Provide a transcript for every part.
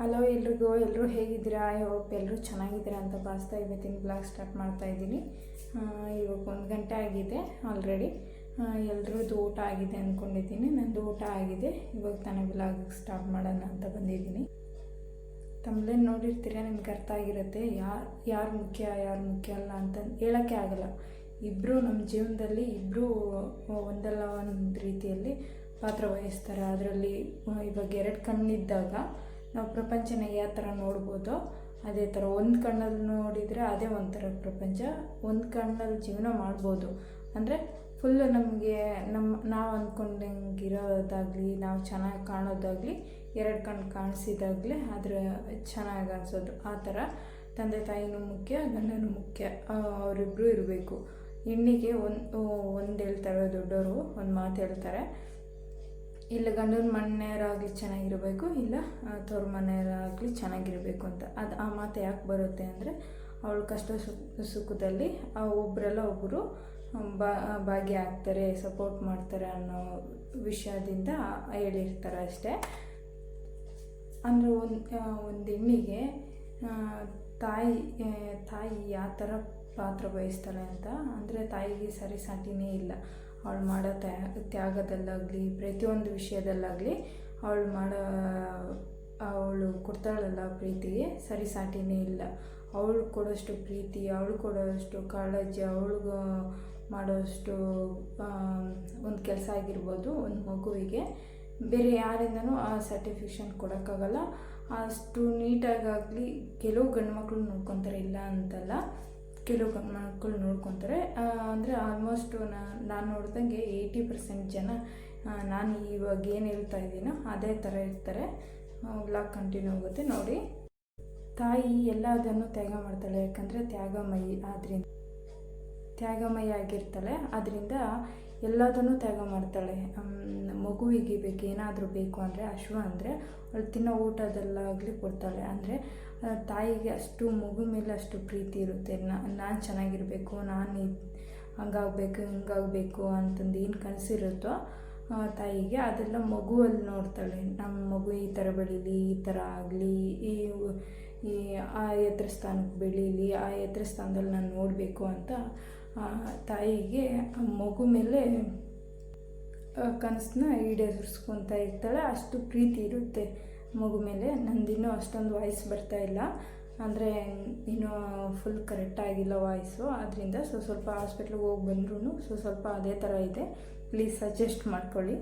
Hello ಎಲ್ರಿಗೂ ಎಲ್ಲರೂ ಹೇಗಿದ್ದೀರಾ? ಐ ಹೋಪ್ ಎಲ್ಲರೂ ಚೆನ್ನಾಗಿದ್ದೀರಾ ಅಂತ ಭಾವಿಸ್ತಾ ಇವತ್ತಿನ ಬ್ಲಾಗ್ ಸ್ಟಾರ್ಟ್ ಮಾಡ್ತಾ ಇದ್ದೀನಿ. ಇವಾಗ ಒಂದು ಗಂಟೆ ಆಗಿದೆ ಆಲ್ರೆಡಿ ಎಲ್ರದ್ದು ಊಟ ಆಗಿದೆ ಅಂದ್ಕೊಂಡಿದ್ದೀನಿ ನಂದು ಊಟ ಆಗಿದೆ. ಇವಾಗ ತಾನೇ ಬ್ಲಾಗ್ ಸ್ಟಾರ್ಟ್ ಮಾಡೋಣ ಅಂತ ಬಂದಿದ್ದೀನಿ. ತಮ್ಮದೇ ನೋಡಿರ್ತೀರ? ನಿಮ್ಗೆ ಅರ್ಥ ಆಗಿರುತ್ತೆ. ಯಾರು ಯಾರು ಮುಖ್ಯ ಯಾರು ಮುಖ್ಯ ಅಲ್ಲ ಅಂತ ಹೇಳೋಕ್ಕೆ ಆಗಲ್ಲ. ಇಬ್ಬರು ನಮ್ಮ ಜೀವನದಲ್ಲಿ ಇಬ್ಬರೂ ಒಂದಲ್ಲ ಒಂದು ರೀತಿಯಲ್ಲಿ ಪಾತ್ರ ವಹಿಸ್ತಾರೆ. ಅದರಲ್ಲಿ ಇವಾಗ ಎರಡು ಕಣ್ಣಿದ್ದಾಗ ನಾವು ಪ್ರಪಂಚನ ಯಾವ ಥರ ನೋಡ್ಬೋದು ಅದೇ ಥರ ಒಂದು ಕಣ್ಣಲ್ಲಿ ನೋಡಿದರೆ ಅದೇ ಒಂಥರ ಪ್ರಪಂಚ, ಒಂದು ಕಣ್ಣಲ್ಲಿ ಜೀವನ ಮಾಡ್ಬೋದು. ಅಂದರೆ ಫುಲ್ಲು ನಮಗೆ ನಮ್ಮ ನಾವು ಅಂದ್ಕೊಂಡಂಗಿರೋದಾಗಲಿ ನಾವು ಚೆನ್ನಾಗಿ ಕಾಣೋದಾಗಲಿ, ಎರಡು ಕಣ್ಣು ಕಾಣಿಸಿದಾಗಲೇ ಆದರೆ ಚೆನ್ನಾಗಿ ಅನ್ಸೋದು. ಆ ಥರ ತಂದೆ ತಾಯಿನೂ ಮುಖ್ಯ, ಗಂಡನೂ ಮುಖ್ಯ ಅವರಿಬ್ಬರು ಇರಬೇಕು. ಹೆಣ್ಣಿಗೆ ಒಂದು ಒಂದು ಹೇಳ್ತಾರೆ ದೊಡ್ಡವರು ಒಂದು ಮಾತು ಹೇಳ್ತಾರೆ. ಇಲ್ಲ ಗಂಡನ ಮನೆಯವರಾಗಲಿ ಚೆನ್ನಾಗಿರಬೇಕು, ಇಲ್ಲ ತವ್ರ ಮನೆಯವರಾಗಲಿ ಚೆನ್ನಾಗಿರಬೇಕು ಅಂತ. ಅದು ಆ ಮಾತು ಯಾಕೆ ಬರುತ್ತೆ ಅಂದರೆ, ಅವಳು ಕಷ್ಟ ಸುಖ ಸುಖದಲ್ಲಿ ಒಬ್ಬರೆಲ್ಲ ಒಬ್ಬರು ಬಾ ಭಾಗಿಯಾಗ್ತಾರೆ ಸಪೋರ್ಟ್ ಮಾಡ್ತಾರೆ ಅನ್ನೋ ವಿಷಯದಿಂದ ಹೇಳಿರ್ತಾರೆ ಅಷ್ಟೇ. ಅಂದರೆ ಒಂದು ಒಂದು ಹೆಣ್ಣಿಗೆ ತಾಯಿ ತಾಯಿ ಯಾವ ಥರ ಪಾತ್ರ ವಹಿಸ್ತಾಳೆ ಅಂತ, ಅಂದರೆ ತಾಯಿಗೆ ಸರಿ ಸಾಟಿನೇ ಇಲ್ಲ. ಅವಳು ಮಾಡೋ ತ್ಯಾ, ತ್ಯಾಗದಲ್ಲಾಗಲಿ, ಪ್ರತಿಯೊಂದು ವಿಷಯದಲ್ಲಾಗಲಿ ಅವಳು ಮಾಡೋ, ಅವಳು ಕೊಡ್ತಾಳಲ್ಲ ಪ್ರೀತಿಗೆ ಸರಿ ಸಾಟಿನೇ ಇಲ್ಲ. ಅವಳು ಕೊಡೋಷ್ಟು ಪ್ರೀತಿ, ಅವಳು ಕೊಡೋಷ್ಟು ಕಾಳಜಿ, ಅವಳಿಗೆ ಮಾಡೋಷ್ಟು ಒಂದು ಕೆಲಸ ಆಗಿರ್ಬೋದು, ಒಂದು ಮಗುವಿಗೆ. ಬೇರೆ ಯಾರಿಂದನೂ ಆ ಸರ್ಟಿಫಿಕೇಷನ್ ಕೊಡೋಕ್ಕಾಗಲ್ಲ. ಅಷ್ಟು ನೀಟಾಗಾಗಲಿ, ಕೆಲವು ಗಂಡು ಮಕ್ಕಳು ನೋಡ್ಕೊತಾರೆ, ಇಲ್ಲ ಅಂತಲ್ಲ. ಕೆಲವು ಮಕ್ಕಳು ನೋಡ್ಕೊತಾರೆ. ಅಂದರೆ ಆಲ್ಮೋಸ್ಟು ನಾನು ನೋಡ್ದಂಗೆ ಏಯ್ಟಿ ಪರ್ಸೆಂಟ್ ಜನ ನಾನು ಇವಾಗ ಏನು ಹೇಳ್ತಾ ಇದ್ದೀನೋ ಅದೇ ಥರ ಇರ್ತಾರೆ. ಬ್ಲಾಗ್ ಕಂಟಿನ್ಯೂ ಆಗುತ್ತೆ ನೋಡಿ. ತಾಯಿ ಎಲ್ಲದನ್ನು ತ್ಯಾಗ ಮಾಡ್ತಾಳೆ, ಯಾಕಂದರೆ ತ್ಯಾಗಮಯಿ ಆದ್ರಿಂದ, ತ್ಯಾಗಮಯಿ ಆಗಿರ್ತಾಳೆ. ಅದರಿಂದ ಎಲ್ಲದನ್ನು ತ್ಯಾಗ ಮಾಡ್ತಾಳೆ. ಮಗುವಿಗೆ ಬೇಕು ಏನಾದರೂ ಬೇಕು ಅಂದರೆ, ಅಶ್ವ ಅಂದರೆ, ಅವಳು ತಿನ್ನೋ ಊಟದಲ್ಲಾಗಲಿ ಕೊಡ್ತಾಳೆ. ಅಂದರೆ ತಾಯಿಗೆ ಅಷ್ಟು ಮಗು ಮೇಲೆ ಅಷ್ಟು ಪ್ರೀತಿ ಇರುತ್ತೆ. ನಾನು ಚೆನ್ನಾಗಿರಬೇಕು, ನಾನು ಹಂಗಾಗಬೇಕು, ಹಿಂಗಾಗಬೇಕು ಅಂತಂದು ಏನು ಕನಸಿರುತ್ತೋ ತಾಯಿಗೆ ಅದೆಲ್ಲ ಮಗುವಲ್ಲಿ ನೋಡ್ತಾಳೆ. ನಮ್ಮ ಮಗು ಈ ಥರ ಬೆಳೀಲಿ, ಈ ಥರ ಆಗಲಿ, ಈ ಈ ಆ ಎತ್ತರ ಸ್ಥಾನಕ್ಕೆ ಬೆಳೀಲಿ, ಆ ಎತ್ತರ ಸ್ಥಾನದಲ್ಲಿ ನಾನು ನೋಡಬೇಕು ಅಂತ ತಾಯಿಗೆ ಮಗು ಮೇಲೆ ಕನಸನ್ನ ಈಡೇರಿಸ್ಕೊತಾ ಇರ್ತಾಳೆ. ಅಷ್ಟು ಪ್ರೀತಿ ಇರುತ್ತೆ. ಮಗು ಮೇಲೆ. ನಂದಿನ್ನೂ ಅಷ್ಟೊಂದು ವಾಯ್ಸ್ ಬರ್ತಾ ಇಲ್ಲ. ಅಂದರೆ ಇನ್ನೂ ಫುಲ್ ಕರೆಕ್ಟಾಗಿಲ್ಲ ವಾಯ್ಸು ಅದರಿಂದ ಸೊ ಸ್ವಲ್ಪ ಹಾಸ್ಪಿಟ್ಲಿಗೆ ಹೋಗಿ ಬಂದ್ರೂ ಸೊ ಸ್ವಲ್ಪ ಅದೇ ಥರ ಇದೆ. ಪ್ಲೀಸ್ ಸಜೆಸ್ಟ್ ಮಾಡ್ಕೊಳ್ಳಿ.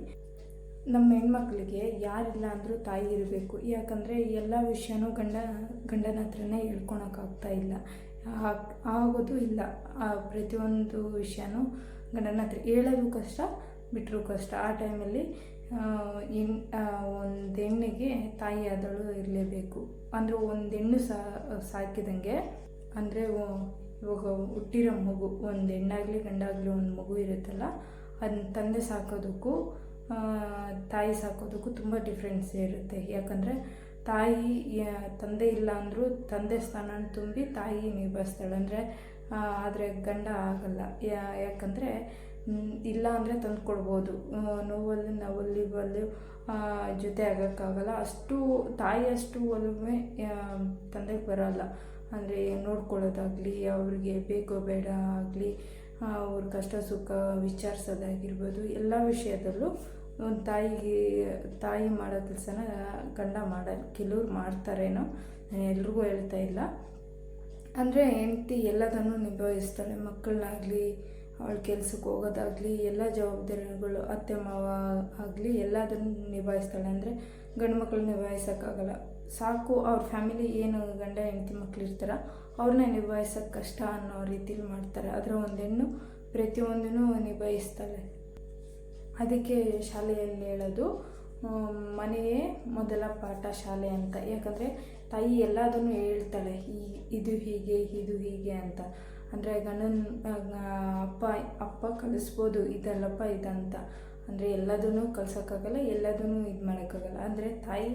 ನಮ್ಮ ಹೆಣ್ಮಕ್ಳಿಗೆ ಯಾರಿಲ್ಲ ಅಂದರೂ ತಾಯಿ ಇರಬೇಕು. ಯಾಕಂದರೆ ಎಲ್ಲ ವಿಷಯನೂ ಗಂಡ, ಗಂಡನ ಹತ್ರನೇ ಹೇಳ್ಕೊಳಕ್ಕಾಗ್ತಾ ಇಲ್ಲ. ಆಗೋದು ಇಲ್ಲ. ಆ ಪ್ರತಿಯೊಂದು ವಿಷಯನೂ ಗಂಡನ ಹತ್ರ ಹೇಳೋದು ಕಷ್ಟ ಬಿಟ್ಟರು ಕಷ್ಟ. ಆ ಟೈಮಲ್ಲಿ ಹೆಣ್ ಒಂದು ಹೆಣ್ಣಿಗೆ ತಾಯಿ ಆದಳು ಇರಲೇಬೇಕು. ಅಂದರೆ ಒಂದು ಹೆಣ್ಣು ಸಾಕಿದಂಗೆ, ಅಂದರೆ ಇವಾಗ ಹುಟ್ಟಿರೋ ಮಗು ಒಂದು ಹೆಣ್ಣಾಗಲಿ ಗಂಡಾಗಲಿ ಒಂದು ಮಗು ಇರುತ್ತಲ್ಲ, ಅದನ್ನ ತಂದೆ ಸಾಕೋದಕ್ಕೂ ತಾಯಿ ಸಾಕೋದಕ್ಕೂ ತುಂಬ ಡಿಫ್ರೆನ್ಸ್ ಇರುತ್ತೆ. ಯಾಕಂದರೆ ತಾಯಿ ತಂದೆ ಇಲ್ಲ ಅಂದರೂ ತಂದೆ ಸ್ಥಾನ ತುಂಬಿ ತಾಯಿ ನಿಭಾಯಿಸ್ತಾಳೆ. ಅಂದರೆ ಆದರೆ ಗಂಡ ಆಗಲ್ಲ. ಯಾಕಂದರೆ ಇಲ್ಲ ಅಂದರೆ ತಂದು ಕೊಡ್ಬೋದು. ಆ, ನೋವಲ್ಲಿ ನೋವಲ್ಲಿ ಬಲ್ಲಿ ಜೊತೆ ಆಗೋಕ್ಕಾಗಲ್ಲ. ಅಷ್ಟು ತಾಯಿ ಅಷ್ಟು ಒಲುಮೆ ತಂದೆಗೆ ಬರೋಲ್ಲ. ಅಂದರೆ ನೋಡ್ಕೊಳ್ಳೋದಾಗಲಿ ಅವ್ರಿಗೆ ಬೇಕೋ ಬೇಡ ಆಗಲಿ ಅವ್ರ ಕಷ್ಟ ಸುಖ ವಿಚಾರಿಸೋದಾಗಿರ್ಬೋದು. ಎಲ್ಲ ವಿಷಯದಲ್ಲೂ ಒಂದು ತಾಯಿಗೆ ತಾಯಿ ಮಾಡೋ ಕೆಲಸನ ಗಂಡ ಮಾಡ ಕೆಲವ್ರು ಮಾಡ್ತಾರೇನೋ ನಾನು ಎಲ್ರಿಗೂ ಹೇಳ್ತಾ ಇಲ್ಲ. ಅಂದರೆ ಹೆಂಡ್ತಿ ಎಲ್ಲದನ್ನು ನಿಭಾಯಿಸ್ತಾಳೆ ಮಕ್ಕಳನ್ನಾಗಲಿ ಅವಳ ಕೆಲ್ಸಕ್ಕೆ ಹೋಗೋದಾಗಲಿ, ಎಲ್ಲ ಜವಾಬ್ದಾರಿಗಳು ಅತ್ತೆ, ಮಾವ ಆಗಲಿ ಎಲ್ಲದನ್ನು ನಿಭಾಯಿಸ್ತಾಳೆ. ಅಂದರೆ ಗಂಡು ಮಕ್ಕಳು ನಿಭಾಯಿಸೋಕ್ಕಾಗಲ್ಲ. ಸಾಕು, ಅವ್ರ ಫ್ಯಾಮಿಲಿ ಏನು ಗಂಡ, ಹೆಂಡತಿ ಮಕ್ಳು ಇರ್ತಾರ, ಅವ್ರನ್ನ ನಿಭಾಯಿಸೋಕ್ಕೆ ಕಷ್ಟ ಅನ್ನೋ ರೀತಿಲಿ ಮಾಡ್ತಾರೆ. ಅದರ ಒಂದು ಹೆಣ್ಣು ಪ್ರತಿಯೊಂದನ್ನು ನಿಭಾಯಿಸ್ತಾಳೆ. ಅದಕ್ಕೆ ಶಾಲೆಯಲ್ಲಿ ಹೇಳೋದು ಮನೆಯೇ ಮೊದಲ ಪಾಠ ಶಾಲೆ ಅಂತ. ಯಾಕಂದರೆ ತಾಯಿ ಎಲ್ಲದನ್ನು ಹೇಳ್ತಾಳೆ, ಈ ಇದು ಹೀಗೆ ಇದು ಹೀಗೆ ಅಂತ. ಅಂದರೆ ಗಂಡನ ಅಪ್ಪ ಅಪ್ಪ ಕಲಿಸ್ಬೋದು, ಇದಲ್ಲಪ್ಪ ಇದಂತ. ಅಂದರೆ ಎಲ್ಲದನ್ನು ಕಲ್ಸೋಕ್ಕಾಗಲ್ಲ, ಎಲ್ಲದನ್ನು ಇದು ಮಾಡೋಕ್ಕಾಗಲ್ಲ. ಅಂದರೆ ತಾಯಿ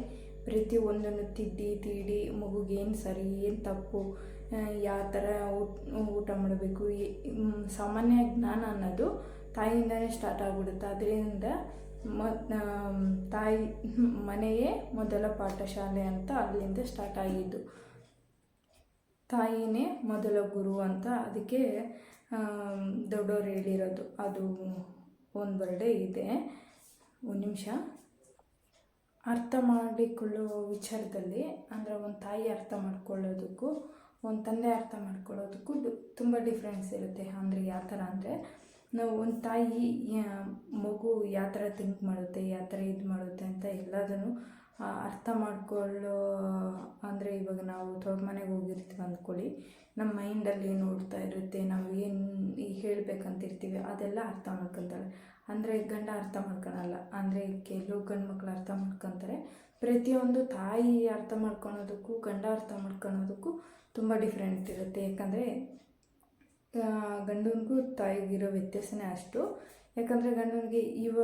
ಪ್ರತಿ ಒಂದನ್ನು ತಿದ್ದಿ, ತೀಡಿ ಮಗುಗೇನು ಸರಿ, ಏನು ತಪ್ಪು ಯಾವ ಥರ ಊಟ ಮಾಡಬೇಕು ಸಾಮಾನ್ಯ ಜ್ಞಾನ ಅನ್ನೋದು ತಾಯಿಯಿಂದನೇ ಸ್ಟಾರ್ಟ್ ಆಗ್ಬಿಡುತ್ತೆ. ಅದರಿಂದ ಮ ತಾಯಿ ಮನೆಯೇ ಮೊದಲ ಪಾಠಶಾಲೆ ಅಂತ ಅಲ್ಲಿಂದ ಸ್ಟಾರ್ಟ್ ಆಗಿದ್ದು. ತಾಯಿನೇ ಮೊದಲ ಗುರು ಅಂತ ಅದಕ್ಕೆ ದೊಡ್ಡವ್ರು ಹೇಳಿರೋದು. ಅದು ಒಂದು ಬರ್ಡೇ ಇದೆ. ಒಂದು ನಿಮಿಷ. ಅರ್ಥ ಮಾಡಿಕೊಳ್ಳುವ ವಿಚಾರದಲ್ಲಿ, ಅಂದರೆ ಒಂದು ತಾಯಿ ಅರ್ಥ ಮಾಡ್ಕೊಳ್ಳೋದಕ್ಕೂ, ಒಂದು ತಂದೆ ಅರ್ಥ ಮಾಡ್ಕೊಳ್ಳೋದಕ್ಕೂ ತುಂಬ ಡಿಫ್ರೆನ್ಸ್ ಇರುತ್ತೆ. ಅಂದರೆ ಯಾವ ಥರ ಅಂದರೆ, ನಾವು ಒಂದು ತಾಯಿ ಮಗು ಯಾವ ಥರ ಥಿಂಕ್ ಮಾಡುತ್ತೆ, ಯಾವ ಥರ ಇದು ಮಾಡುತ್ತೆ ಅಂತ ಎಲ್ಲದನ್ನು ಅರ್ಥ ಮಾಡ್ಕೊಳ್ಳೋ, ಅಂದರೆ ಇವಾಗ ನಾವು ತವ್ರ ಮನೆಗೆ ಹೋಗಿರ್ತೀವಿ ಅಂದ್ಕೊಳ್ಳಿ. ನಮ್ಮ ಮೈಂಡಲ್ಲಿ ಏನು ಓಡ್ತಾ ಇರುತ್ತೆ, ನಾವು ಏನು ಈಗ ಹೇಳಬೇಕಂತಿರ್ತೀವಿ, ಅದೆಲ್ಲ ಅರ್ಥ ಮಾಡ್ಕೊತಾಳೆ ಅಂದರೆ ಗಂಡ ಅರ್ಥ ಮಾಡ್ಕೊಳಲ್ಲ, ಅಂದರೆ ಕೆಲವು ಗಂಡು ಮಕ್ಕಳು ಅರ್ಥ ಮಾಡ್ಕೊತಾರೆ. ಪ್ರತಿಯೊಂದು ತಾಯಿ ಅರ್ಥ ಮಾಡ್ಕೊಳೋದಕ್ಕೂ, ಗಂಡ ಅರ್ಥ ಮಾಡ್ಕೊಳೋದಕ್ಕೂ ತುಂಬ ಡಿಫ್ರೆಂಟ್ ಇರುತ್ತೆ. ಯಾಕಂದರೆ ಗಂಡನಿಗೂ ತಾಯಿಗಿರೋ ವ್ಯತ್ಯಾಸನೇ ಅಷ್ಟು. ಯಾಕಂದರೆ ಗಂಡನಿಗೆ ಇವ,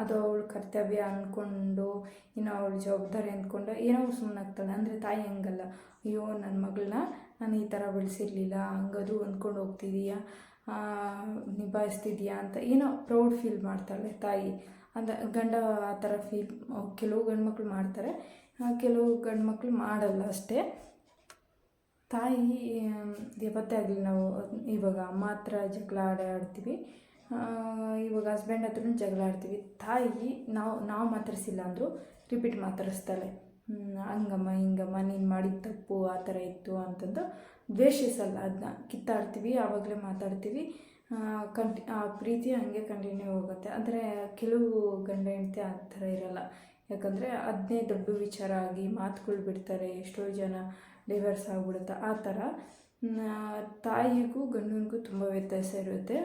ಅದು ಅವಳ ಕರ್ತವ್ಯ ಅಂದ್ಕೊಂಡು ಇನ್ನು ಅವಳ ಜವಾಬ್ದಾರಿ ಅಂದ್ಕೊಂಡು ಏನೋ ಸುಮ್ಮನೆ ಆಗ್ತಾಳೆ. ಅಂದರೆ ತಾಯಿ ಹಂಗಲ್ಲ. ಅಯ್ಯೋ ನನ್ನ ಮಗಳನ್ನ ನಾನು ಈ ಥರ ಬೆಳೆಸಿರ್ಲಿಲ್ಲ, ಹಂಗದು ಅಂದ್ಕೊಂಡು ಹೋಗ್ತಿದೀಯಾ ನಿಭಾಯಿಸ್ತಿದ್ಯಾ ಅಂತ ಏನೋ ಪ್ರೌಡ್ ಫೀಲ್ ಮಾಡ್ತಾಳೆ ತಾಯಿ. ಅಂದ, ಗಂಡ ಆ ಥರ ಫೀಲ್, ಕೆಲವು ಗಂಡು ಮಕ್ಕಳು ಮಾಡ್ತಾರೆ ಕೆಲವು ಗಂಡು ಮಕ್ಳು ಮಾಡಲ್ಲ ಅಷ್ಟೇ. ತಾಯಿ ಯಾವತ್ತೇ ಆಗಲಿ ನಾವು ಇವಾಗ ಅಮ್ಮ ಹತ್ರ ಜಗಳ ಆಡೇ ಆಡ್ತೀವಿ ಇವಾಗ ಹಸ್ಬೆಂಡ್ ಹತ್ರನೂ ಜಗಳ ಆಡ್ತೀವಿ. ತಾಯಿ ನಾವು ನಾವು ಮಾತಾಡಿಸಿಲ್ಲ ಅಂದರೂ ರಿಪೀಟ್ ಮಾತಾಡಿಸ್ತಾಳೆ. ಹಂಗಮ್ಮ, ಹಿಂಗಮ್ಮ, ನೀನು ಮಾಡಿದ ತಪ್ಪು, ಆ ಥರ ಇತ್ತು ಅಂತಂದು ದ್ವೇಷಿಸಲ್ಲ. ಅದನ್ನ ಕಿತ್ತಾಡ್ತೀವಿ, ಆವಾಗಲೇ ಮಾತಾಡ್ತೀವಿ. ಕಂಟಿ ಆ ಪ್ರೀತಿ ಹಂಗೆ ಕಂಟಿನ್ಯೂ ಹೋಗುತ್ತೆ. ಅಂದರೆ ಕೆಲವು ಗಂಡ ಹೆಂಡತಿ ಆ ಥರ ಇರಲ್ಲ. ಯಾಕಂದರೆ ಅದನ್ನೇ ದೊಡ್ಡ ವಿಚಾರ ಆಗಿ ಮಾತುಗಳು ಬಿಡ್ತಾರೆ, ಎಷ್ಟೋ ಜನ ಡೈವರ್ಸ್ ಆಗಿಬಿಡುತ್ತೆ, ಆ ಥರ. ತಾಯಿಗೂ ಗಂಡನಿಗೂ ತುಂಬ ವ್ಯತ್ಯಾಸ ಇರುತ್ತೆ.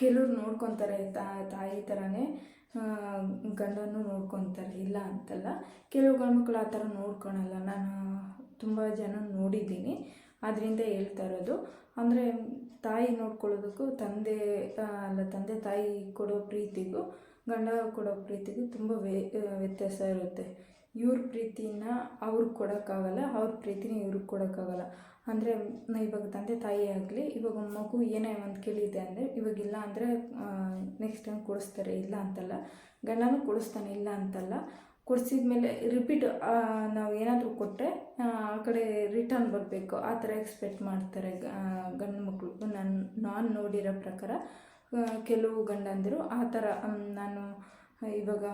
ಕೆಲವ್ರು ನೋಡ್ಕೊತಾರೆ ತಾಯಿ ಥರನೇ ಗಂಡನ್ನು ನೋಡ್ಕೊತಾರೆ, ಇಲ್ಲ ಅಂತಲ್ಲ. ಕೆಲವು ಗಂಡ್ಮಕ್ಳು ಆ ಥರ ನೋಡ್ಕೊಳಲ್ಲ. ನಾನು ತುಂಬ ಜನ ನೋಡಿದ್ದೀನಿ. ಅದರಿಂದ ಹೇಳ್ತಾ ಇರೋದು. ಅಂದರೆ ತಾಯಿ ನೋಡ್ಕೊಳ್ಳೋದಕ್ಕೂ ತಂದೆ ಅಲ್ಲ, ತಂದೆ ತಾಯಿ ಕೊಡೋ ಪ್ರೀತಿಗೂ, ಗಂಡ ಕೊಡೋ ಪ್ರೀತಿಗೂ ತುಂಬ ವ್ಯ ವ್ಯತ್ಯಾಸ ಇರುತ್ತೆ. ಇವ್ರ ಪ್ರೀತಿನ ಅವ್ರಿಗೆ ಕೊಡೋಕ್ಕಾಗಲ್ಲ, ಅವ್ರ ಪ್ರೀತಿನ ಇವ್ರಿಗೆ ಕೊಡೋಕ್ಕಾಗಲ್ಲ. ಅಂದರೆ ಇವಾಗ ತಂದೆ ತಾಯಿ ಆಗಲಿ, ಇವಾಗ ಮಗು ಏನೇ ಒಂದು ಕೇಳಿದೆ ಅಂದರೆ ಇವಾಗಿಲ್ಲ ಅಂದರೆ ನೆಕ್ಸ್ಟ್ ಟೈಮ್ ಕೊಡಿಸ್ತಾರೆ, ಇಲ್ಲ ಅಂತಲ್ಲ, ಗಂಡನೂ ಕೊಡಿಸ್ತಾನೆ, ಇಲ್ಲ ಅಂತಲ್ಲ ಕೊಡಿಸಿದ ಮೇಲೆ ರಿಪೀಟ್ ನಾವು ಏನಾದರೂ ಕೊಟ್ಟರೆ ಆ ಕಡೆ ರಿಟರ್ನ್ ಬರಬೇಕು. ಆ ಥರ ಎಕ್ಸ್ಪೆಕ್ಟ್ ಮಾಡ್ತಾರೆ ಗಂಡು ಮಕ್ಕಳು ನಾನು ನಾನು ನೋಡಿರೋ ಪ್ರಕಾರ ಕೆಲವು ಗಂಡಂದಿರು ಆ ಥರ ನಾನು, ಇವಾಗ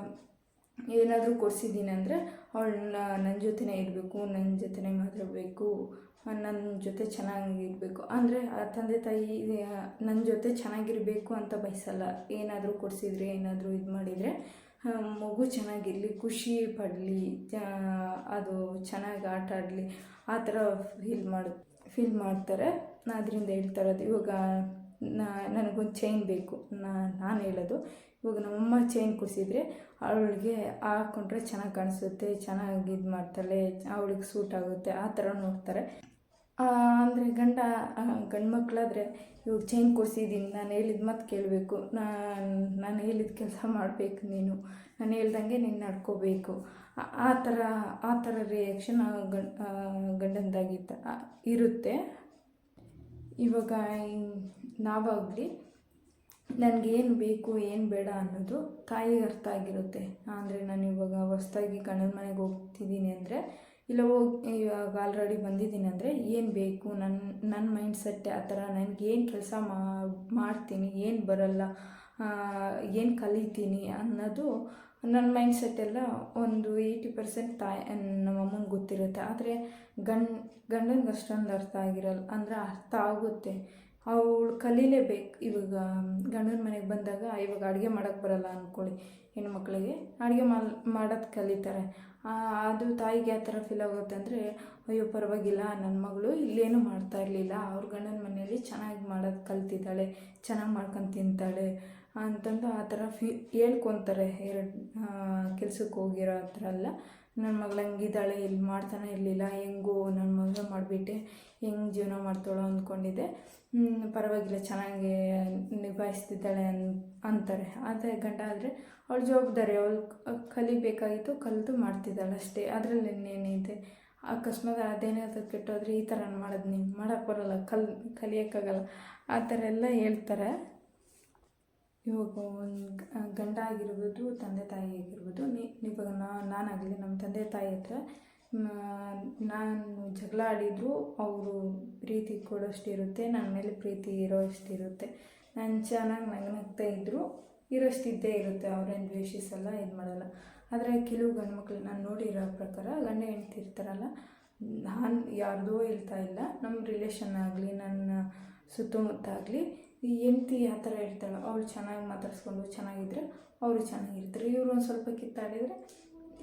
ಏನಾದರೂ ಕೊಡಿಸಿದ್ದೀನಿ ಅಂದರೆ ಅವಳು ನನ್ನ ಜೊತೆನೇ ಇರಬೇಕು ನನ್ನ ಜೊತೆನೇ ಮಾತಾಡಬೇಕು ನನ್ನ ಜೊತೆ ಚೆನ್ನಾಗಿರಬೇಕು ಅಂದರೆ ಆ ತಂದೆ ತಾಯಿ ನನ್ನ ಜೊತೆ ಚೆನ್ನಾಗಿರಬೇಕು ಅಂತ ಬಯಸಲ್ಲ. ಏನಾದರೂ ಕೊಡಿಸಿದ್ರೆ, ಏನಾದರೂ ಇದು ಮಾಡಿದರೆ ಮಗು ಚೆನ್ನಾಗಿರಲಿ, ಖುಷಿ ಪಡಲಿ ಅದು ಚೆನ್ನಾಗಿ ಆಟ ಆಡಲಿ, ಆ ಥರ ಫೀಲ್ ಮಾಡಿ ಫೀಲ್ ಮಾಡ್ತಾರೆ. ಅದರಿಂದ ಹೇಳ್ತಾ ಇರೋದು. ಇವಾಗ ನನಗೊಂದು ಚೈನ್ ಬೇಕು. ನಾನು ಹೇಳೋದು, ಇವಾಗ ನಮ್ಮಮ್ಮ ಚೈನ್ ಕೊಡಿಸಿದ್ರೆ ಅವಳಿಗೆ ಹಾಕ್ಕೊಂಡ್ರೆ ಚೆನ್ನಾಗಿ ಕಾಣಿಸುತ್ತೆ, ಚೆನ್ನಾಗಿ ಇದು ಮಾಡ್ತಾಳೆ, ಅವಳಿಗೆ ಸೂಟ್ ಆಗುತ್ತೆ, ಆ ಥರ ನೋಡ್ತಾರೆ. ಅಂದರೆ ಗಂಡ ಗಂಡು ಮಕ್ಕಳಾದರೆ ಇವಾಗ ಚೈನ್ ಕೊಡಿಸಿದ್ದೀನಿ ನಾನು ಹೇಳಿದ ಮಾತು ಕೇಳಬೇಕು. ನಾನು ನಾನು ಹೇಳಿದ ಕೆಲಸ ಮಾಡಬೇಕು ನೀನು. ನಾನು ಹೇಳ್ದಂಗೆ ನೀನು ನಡ್ಕೋಬೇಕು. ಆ- ಥರ, ಆ ಥರ ರಿಯಾಕ್ಷನ್ ಗಂಡ ಗಂಡಂದಾಗಿತ್ತ ಇರುತ್ತೆ. ಇವಾಗ ನಾವಾಗಲಿ ನನಗೇನು ಬೇಕು, ಏನು ಬೇಡ ಅನ್ನೋದು ತಾಯಿಗೆ ಅರ್ಥ ಆಗಿರುತ್ತೆ. ಅಂದರೆ ನಾನು ಇವಾಗ ಹೊಸ್ದಾಗಿ ಗಂಡನ ಮನೆಗೆ ಹೋಗ್ತಿದ್ದೀನಿ ಅಂದರೆ ಇಲ್ಲ ಹೋಗಿ ಇವಾಗ ಆಲ್ರೆಡಿ ಬಂದಿದ್ದೀನಿ ಅಂದರೆ ಏನು ಬೇಕು ನನ್ನ ನನ್ನ ಮೈಂಡ್ ಸೆಟ್ ಆ ಥರ ನನಗೇನು ಕೆಲಸ ಮಾಡ್ತೀನಿ, ಏನು ಬರಲ್ಲ ಏನು ಕಲಿತೀನಿ ಅನ್ನೋದು ನನ್ನ ಮೈಂಡ್ ಸೆಟ್ ಎಲ್ಲ ಒಂದು ಏಯ್ಟಿ ಪರ್ಸೆಂಟ್ ತಾಯಿ, ನಮ್ಮ ಅಮ್ಮಂಗೆ ಗೊತ್ತಿರುತ್ತೆ. ಆದರೆ ಗಂಡ ಗಂಡನಿಗೆ ಅಷ್ಟೊಂದು ಅರ್ಥ ಆಗಿರಲ್ಲ ಅಂದರೆ ಅರ್ಥ ಆಗುತ್ತೆ. ಅವಳು ಕಲೀಲೇಬೇಕು. ಇವಾಗ, ಗಂಡನ ಮನೆಗೆ ಬಂದಾಗ, ಇವಾಗ ಅಡುಗೆ ಮಾಡೋಕ್ಕೆ ಬರಲ್ಲ ಅಂದ್ಕೊಳ್ಳಿ ಹೆಣ್ಮಕ್ಳಿಗೆ ಅಡುಗೆ ಮಾಲ್, ಮಾಡೋದು ಕಲಿತಾರೆ. ಅದು ತಾಯಿಗೆ ಯಾವ ಥರ ಫೀಲ್ ಆಗುತ್ತೆ ಅಂದರೆ, ಅಯ್ಯೋ ಪರವಾಗಿಲ್ಲ ನನ್ನ ಮಗಳು ಇಲ್ಲೇನು ಮಾಡ್ತಾ ಇರಲಿಲ್ಲ. ಅವ್ರ ಗಂಡನ ಮನೆಯಲ್ಲಿ ಚೆನ್ನಾಗಿ ಮಾಡೋದು ಕಲ್ತಿದ್ದಾಳೆ, ಚೆನ್ನಾಗಿ ಮಾಡ್ಕೊಂಡು ತಿಂತಾಳೆ ಅಂತಂದು ಆ ಥರ ಫೀ ಹೇಳ್ಕೊತಾರೆ. ಎರಡು ಕೆಲ್ಸಕ್ಕೆ ಹೋಗಿರೋ ಆ ಥರ ನನ್ನ ಮಗಳು ಹಂಗಿದ್ದಾಳೆ ಇಲ್ಲಿ ಮಾಡ್ತಾನೆ ಇರಲಿಲ್ಲ, ಹೆಂಗೋ ನನ್ನ ಮಗಳು ಮಾಡಿಬಿಟ್ಟೆ, ಹೆಂಗೆ ಜೀವನ ಮಾಡ್ತಾಳೋ ಅಂದ್ಕೊಂಡಿದ್ದೆ ಪರವಾಗಿಲ್ಲ, ಚೆನ್ನಾಗಿ ನಿಭಾಯಿಸ್ತಿದ್ದಾಳೆ ಅನ್, ಅಂತಾರೆ. ಆದರೆ ಗಂಡ ಆದರೆ ಅವಳ ಜವಾಬ್ದಾರಿ, ಅವಳು ಕಲಿಬೇಕಾಗಿತ್ತು, ಕಲಿತು ಮಾಡ್ತಿದ್ದಾಳೆ ಅಷ್ಟೇ. ಅದರಲ್ಲಿ ಇನ್ನೇನಿದೆ? ಅಕಸ್ಮಾತ್ ಅದೇನಾದ್ರು ಕೆಟ್ಟೋದ್ರೆ ಈ ಥರ ಮಾಡೋದು ನೀನು? ಮಾಡೋಕ್ಕೆ ಬರೋಲ್ಲ, ಕಲ್, ಕಲಿಯೋಕ್ಕಾಗಲ್ಲ. ಆ ಥರ ಎಲ್ಲ ಹೇಳ್ತಾರೆ. ಇವಾಗ ಒಂದು ಗಂಡ ಆಗಿರ್ಬೋದು, ತಂದೆ ತಾಯಿ ಆಗಿರ್ಬೋದು, ನಿ- ಇವಾಗ ನಾನಾಗಲಿ ನಮ್ಮ ತಂದೆ ತಾಯಿ ಹತ್ರ ನಾನು ಜಗಳ ಆಡಿದರೂ ಅವರು ಪ್ರೀತಿ ಕೊಡೋಷ್ಟು ಇರುತ್ತೆ ನನ್ನ ಮೇಲೆ ಪ್ರೀತಿ ಇರೋಷ್ಟು ಇರುತ್ತೆ ನಾನು ಚೆನ್ನಾಗಿ ನಗ್ನಗ್ತಾ ಇದ್ದರೂ ಇರೋಷ್ಟಿದ್ದೇ ಇರುತ್ತೆ ಅವ್ರೇನು ದ್ವೇಷಿಸಲ್ಲ ಇದು ಮಾಡಲ್ಲ. ಆದರೆ ಕೆಲವು ಗಂಡು ಮಕ್ಕಳು ನಾನು ನೋಡಿರೋ ಪ್ರಕಾರ ಗಂಡ ಹೆಂಡ್ತಿ ಇರ್ತಾರಲ್ಲ, ನಾನು ಯಾರ್ದೋ ಹೇಳ್ತಾ ಇಲ್ಲ ನಮ್ಮ ರಿಲೇಷನ್ ಆಗಲಿ ನನ್ನ ಸುತ್ತಮುತ್ತ ಆಗಲಿ, ಈ ಹೆಂಡ್ತಿ ಆ ಥರ ಇರ್ತಾಳೆ, ಅವಳು ಚೆನ್ನಾಗಿ ಮಾತಾಡಿಸ್ಕೊಂಡು ಚೆನ್ನಾಗಿದ್ರೆ ಅವರು ಚೆನ್ನಾಗಿರ್ತಾರೆ. ಇವರು ಒಂದು ಸ್ವಲ್ಪ ಕಿತ್ತಾಡಿದರೆ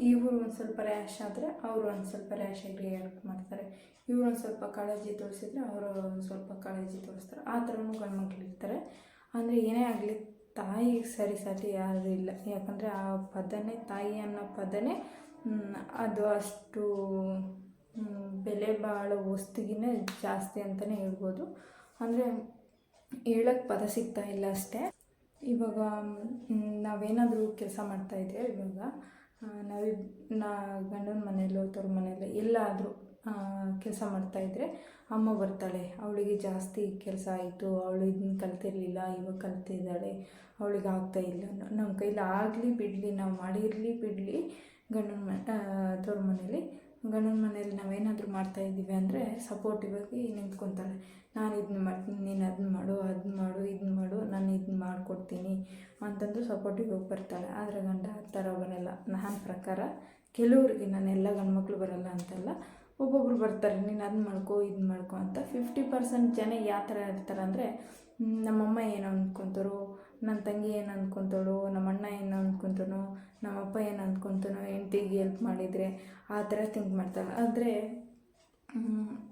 ಇವರು ಒಂದು ಸ್ವಲ್ಪ ರ್ಯಾಶ್ ಆದರೆ ಅವರು ಒಂದು ಸ್ವಲ್ಪ ರ್ಯಾಶ್ ಆಗಿ ರಿಯಾಕ್ಟ್ ಮಾಡ್ತಾರೆ. ಇವರು ಒಂದು ಸ್ವಲ್ಪ ಕಾಳಜಿ ತೋರಿಸಿದ್ರೆ ಅವರು ಒಂದು ಸ್ವಲ್ಪ ಕಾಳಜಿ ತೋರಿಸ್ತಾರೆ. ಆ ಥರನೂ ಗಂಡು ಮಕ್ಳು ಇರ್ತಾರೆ ಅಂದರೆ ಏನೇ ಆಗಲಿ ತಾಯಿಗೆ ಸರಿ ಸಾಟಿ ಯಾರು ಇಲ್ಲ. ಯಾಕಂದರೆ ಆ ಪದನೇ ತಾಯಿ ಅನ್ನೋ ಪದನೇ ಅದು ಅಷ್ಟು ಬೆಲೆ ಬಾಳೋ ವಸ್ತುಗಿನೇ ಜಾಸ್ತಿ ಅಂತಲೇ ಹೇಳ್ಬೋದು. ಅಂದರೆ ಹೇಳೋಕ್ಕೆ ಪದ ಸಿಗ್ತಾ ಇಲ್ಲ ಅಷ್ಟೇ. ಇವಾಗ ನಾವೇನಾದರೂ ಕೆಲಸ ಮಾಡ್ತಾಯಿದ್ರೆ ಇವಾಗ? ಆ, ನಾವಿಬ್ ನಾ ಗಂಡನ ಮನೆಯಲ್ಲೋ ತವ್ರ ಮನೆಯಲ್ಲೋ ಎಲ್ಲಾದರೂ ಕೆಲಸ ಮಾಡ್ತಾಯಿದ್ರೆ ಅಮ್ಮ ಬರ್ತಾಳೆ. ಅವಳಿಗೆ ಜಾಸ್ತಿ ಕೆಲಸ ಆಯಿತು ಅವಳು ಇದನ್ನ ಕಲ್ತಿರ್ಲಿಲ್ಲ ಇವಾಗ ಕಲ್ತಿದ್ದಾಳೆ ಅವಳಿಗೆ ಆಗ್ತಾ ಇಲ್ಲ. ಅನ್ನೋ- ನಮ್ಮ ಕೈಲಿ ಆಗಲಿ ಬಿಡಲಿ ನಾವು ಮಾಡಿರಲಿ ಬಿಡಲಿ ಗಂಡನ ಮನೆ ತವ್ರ ಮನೇಲಿ ಗಂಡನ ಮನೇಲಿ ನಾವೇನಾದರೂ ಮಾಡ್ತಾಯಿದ್ದೀವಿ ಅಂದರೆ ಸಪೋರ್ಟಿವ್ ಆಗಿ ನಿಂತ್ಕೊತಾಳೆ. ನಾನು ಇದನ್ನ ಮಾಡ್ತೀನಿ ನೀನು ಅದನ್ನ ಮಾಡು ಅದನ್ನ ಮಾಡು ಇದನ್ನ ಮಾಡು, ನಾನು ಇದನ್ನ ಮಾಡಿಕೊಡ್ತೀನಿ ಅಂತಂದು ಸಪೋರ್ಟಿವ್ ಆಗಿ ಬರ್ತಾಳೆ. ಆದರೆ ಗಂಡ ಆ ಥರ ಬರಲ್ಲ. ನನ್ನ ಪ್ರಕಾರ ಕೆಲವರಿಗೆ ನಾನು ಎಲ್ಲ ಗಂಡ್ಮಕ್ಳು ಬರಲ್ಲ ಅಂತಲ್ಲ, ಒಬ್ಬೊಬ್ರು ಬರ್ತಾರೆ. ನೀನು ಅದನ್ನ ಮಾಡ್ಕೋ ಇದನ್ನ ಮಾಡ್ಕೊ ಅಂತ ಫಿಫ್ಟಿ ಪರ್ಸೆಂಟ್ ಜನ ಯಾವ ಥರ ಇರ್ತಾರೆ ಅಂದರೆ ನಮ್ಮಮ್ಮ ಏನು ಅಂದ್ಕೊತಾರೋ ನನ್ನ ತಂಗಿ ಏನು ಅಂದ್ಕೊತಾಳೋ ನಮ್ಮ ಅಣ್ಣ ಏನು ಅಂದ್ಕೊಂತನೋ ನಮ್ಮ ಅಪ್ಪ ಏನು ಅಂದ್ಕೊತಾನೋ ಹೆಂಡ್ತಿಗೆ ಹೆಲ್ಪ್ ಮಾಡಿದರೆ ಆ ಥರ ಥಿಂಕ್ ಮಾಡ್ತಾಳೆ. ಆದರೆ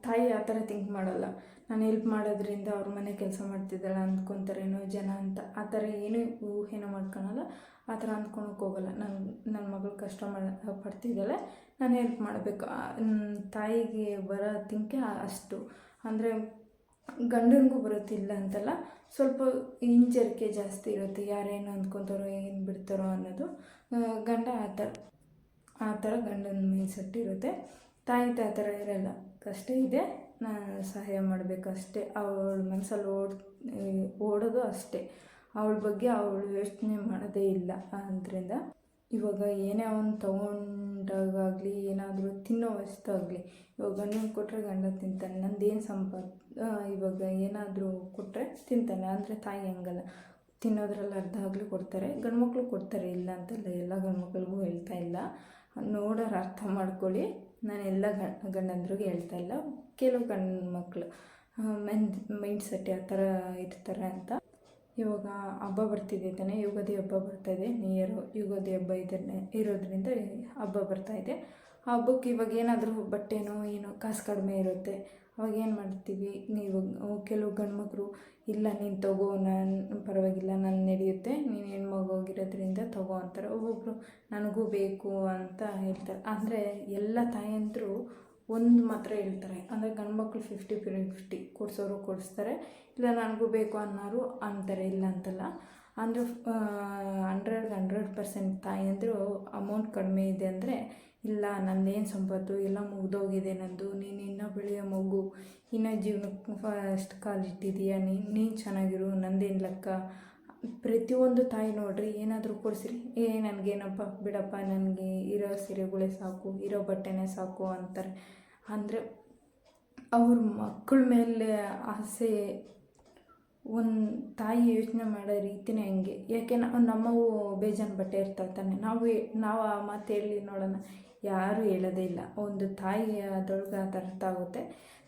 ತಾಯಿ ಆ ಥರ ಥಿಂಕ್ ಮಾಡಲ್ಲ. ನಾನು ಹೆಲ್ಪ್ ಮಾಡೋದ್ರಿಂದ ಅವ್ರ ಮನೆ ಕೆಲಸ ಮಾಡ್ತಿದ್ದಾಳೆ ಅಂದ್ಕೊತಾರೇನೋ ಜನ ಅಂತ. ಆ ಥರ ಏನೂ ಊಹೆನೋ ಮಾಡ್ಕೊಳಲ್ಲ. ಆ ಥರ ಅಂದ್ಕೊಳಕ್ಕೆ ಹೋಗಲ್ಲ. ನನ್ನ ನನ್ನ ಮಗಳು ಕಷ್ಟ ಮಾಡ, ಪಡ್ತಿದ್ದಾಳೆ. ನಾನು ಹೆಲ್ಪ್ ಮಾಡಬೇಕು. ತಾಯಿಗೆ ಬರೋ ಥಿಂಕೆ ಅಷ್ಟು. ಅಂದರೆ ಗಂಡನಿಗೂ ಬರುತ್ತಿಲ್ಲ ಅಂತಲ್ಲ, ಸ್ವಲ್ಪ ಹಿಂಜರಿಕೆ ಜಾಸ್ತಿ ಇರುತ್ತೆ, ಯಾರೇನು ಅಂದ್ಕೊತಾರೋ, ಏನು ಬಿಡ್ತಾರೋ ಅನ್ನೋದು. ಗಂಡ ಆ ಥರ ಆ ಥರ ಗಂಡನ ಮೈಂಡ್ಸೆಟ್ ಇರುತ್ತೆ. ತಾಯಿ ಆ ಥರ ಇರಲ್ಲ. ಕಷ್ಟ ಇದೆ. ನಾನು ಸಹಾಯ ಮಾಡಬೇಕು ಅಷ್ಟೇ. ಅವಳ ಮನಸ್ಸಲ್ಲಿ ಓಡ್ ಓಡೋದು ಅಷ್ಟೇ. ಅವಳ ಬಗ್ಗೆ ಅವಳು ಯೋಚನೆ ಮಾಡೋದೇ ಇಲ್ಲ. ಆದ್ದರಿಂದ ಇವಾಗ ಏನೇ ಒಂದು ತೊಗೊಂಡಾಗಲಿ ಏನಾದರೂ ತಿನ್ನೋ ವಸ್ತು ಆಗಲಿ ಇವಾಗ ಗಂಡನ ಕೊಟ್ಟರೆ ಗಂಡ ತಿಂತಾನೆ. ನಂದೇನು ಸಂಪಾದ ಇವಾಗ ಏನಾದರೂ ಕೊಟ್ಟರೆ ತಿಂತಾನೆ. ಅಂದರೆ ತಾಯಿ ಹಂಗಲ್ಲ. ತಿನ್ನೋದ್ರಲ್ಲಿ ಅರ್ಧ ಆಗಲಿ ಕೊಡ್ತಾರೆ. ಗಂಡ್ಮಕ್ಳು ಕೊಡ್ತಾರೆ, ಇಲ್ಲ ಅಂತಲ್ಲ. ಎಲ್ಲ ಗಂಡ್ಮಕ್ಳಿಗೂ ಹೇಳ್ತಾ ಇಲ್ಲ. ನೋಡೋರು ಅರ್ಥ ಮಾಡ್ಕೊಳ್ಳಿ. ನಾನು ಎಲ್ಲ ಗಂಡಂದ್ರಿಗೆ ಹೇಳ್ತಾ ಇಲ್ಲ. ಕೆಲವು ಗಂಡು ಮಕ್ಕಳು ಮೆನ್ ಮೈಂಡ್ ಸೆಟ್ ಯಾವ ಥರ ಇರ್ತಾರೆ ಅಂತ. ಇವಾಗ ಹಬ್ಬ ಬರ್ತಿದೆ ತಾನೇ, ಯುಗಾದಿ ಹಬ್ಬ ಇದೆ. ನಿಯರು ಯುಗಾದಿ ಹಬ್ಬ ಇದನ್ನೇ ಇರೋದ್ರಿಂದ ಹಬ್ಬ ಬರ್ತಾಯಿದೆ ಆ ಹಬ್ಬಕ್ಕೆ ಇವಾಗ ಏನಾದರೂ ಬಟ್ಟೆನೋ ಏನೋ ಕಾಸು ಕಡಿಮೆ ಇರುತ್ತೆ. ಅವಾಗ ಏನು ಮಾಡ್ತೀವಿ? ನೀವು ಕೆಲವು ಗಂಡ್ಮಕ್ಳು, ಇಲ್ಲ, ನೀನು ತಗೋ, ನಾನು ಪರವಾಗಿಲ್ಲ, ನಾನು ನಡೆಯುತ್ತೆ. ನೀನು ಹೆಣ್ಮಗು ಹೋಗಿರೋದ್ರಿಂದ ತಗೋ ಅಂತಾರೆ. ಒಬ್ಬೊಬ್ಬರು ನನಗೂ ಬೇಕು ಅಂತ ಹೇಳ್ತಾರೆ. ಅಂದರೆ ಎಲ್ಲ ತಾಯಂದರು ಒಂದು ಮಾತ್ರ ಹೇಳ್ತಾರೆ. ಅಂದರೆ ಗಂಡ್ಮಕ್ಳು ಫಿಫ್ಟಿ ಫಿಫ್ಟಿ ಕೊಡ್ಸೋರು ಕೊಡಿಸ್ತಾರೆ. ಇಲ್ಲ ನನಗೂ ಬೇಕು ಅನ್ನೋರು ಅಂತಾರೆ, ಇಲ್ಲ ಅಂತಲ್ಲ. ಅಂದರೆ ಹಂಡ್ರೆಡ್ ಹಂಡ್ರೆಡ್ ಪರ್ಸೆಂಟ್ ತಾಯಿ ಅಂದರೂ ಅಮೌಂಟ್ ಕಡಿಮೆ ಇದೆ ಅಂದರೆ, ಇಲ್ಲ, ನಂದೇನು ಸಂಪತ್ತು, ಎಲ್ಲ ಮುಗ್ದೋಗಿದೆ ನಂದು, ನೀನು ಇನ್ನೂ ಬೆಳೆಯೋ ಮಗು, ಇನ್ನೂ ಜೀವನಕ್ಕೆ ಫಸ್ಟ್ ಕಾಲಿಟ್ಟಿದೀಯ ನೀನು ನೀನು ಚೆನ್ನಾಗಿರು, ನಂದೇನು ಲೆಕ್ಕ. ಪ್ರತಿಯೊಂದು ತಾಯಿ ನೋಡ್ರಿ, ಏನಾದರೂ ಕೊಡಿಸ್ರಿ. ಏ, ನನಗೇನಪ್ಪ, ಬಿಡಪ್ಪ, ನನಗೆ ಇರೋ ಸೀರೆಗಳೇ ಸಾಕು, ಇರೋ ಬಟ್ಟೆನೇ ಸಾಕು ಅಂತಾರೆ. ಅಂದರೆ ಅವ್ರ ಮಕ್ಕಳ ಮೇಲೆ ಆಸೆ, ಒಂದು ತಾಯಿ ಯೋಚನೆ ಮಾಡೋ ರೀತಿನೇ ಹಂಗೆ. ಯಾಕೆ ನಮ್ಮವು ಬೇಜಾನ್ ಬಟ್ಟೆ ಇರ್ತಾವೆ ತಾನೆ. ನಾವು ನಾವು ಆ ಮಾತು ಹೇಳಿ ನೋಡೋಣ. ಯಾರೂ ಹೇಳೋದೇ ಇಲ್ಲ. ಒಂದು ತಾಯಿ ಅದೊಳಗೆ ಅದು ಅರ್ಥ ಆಗುತ್ತೆ.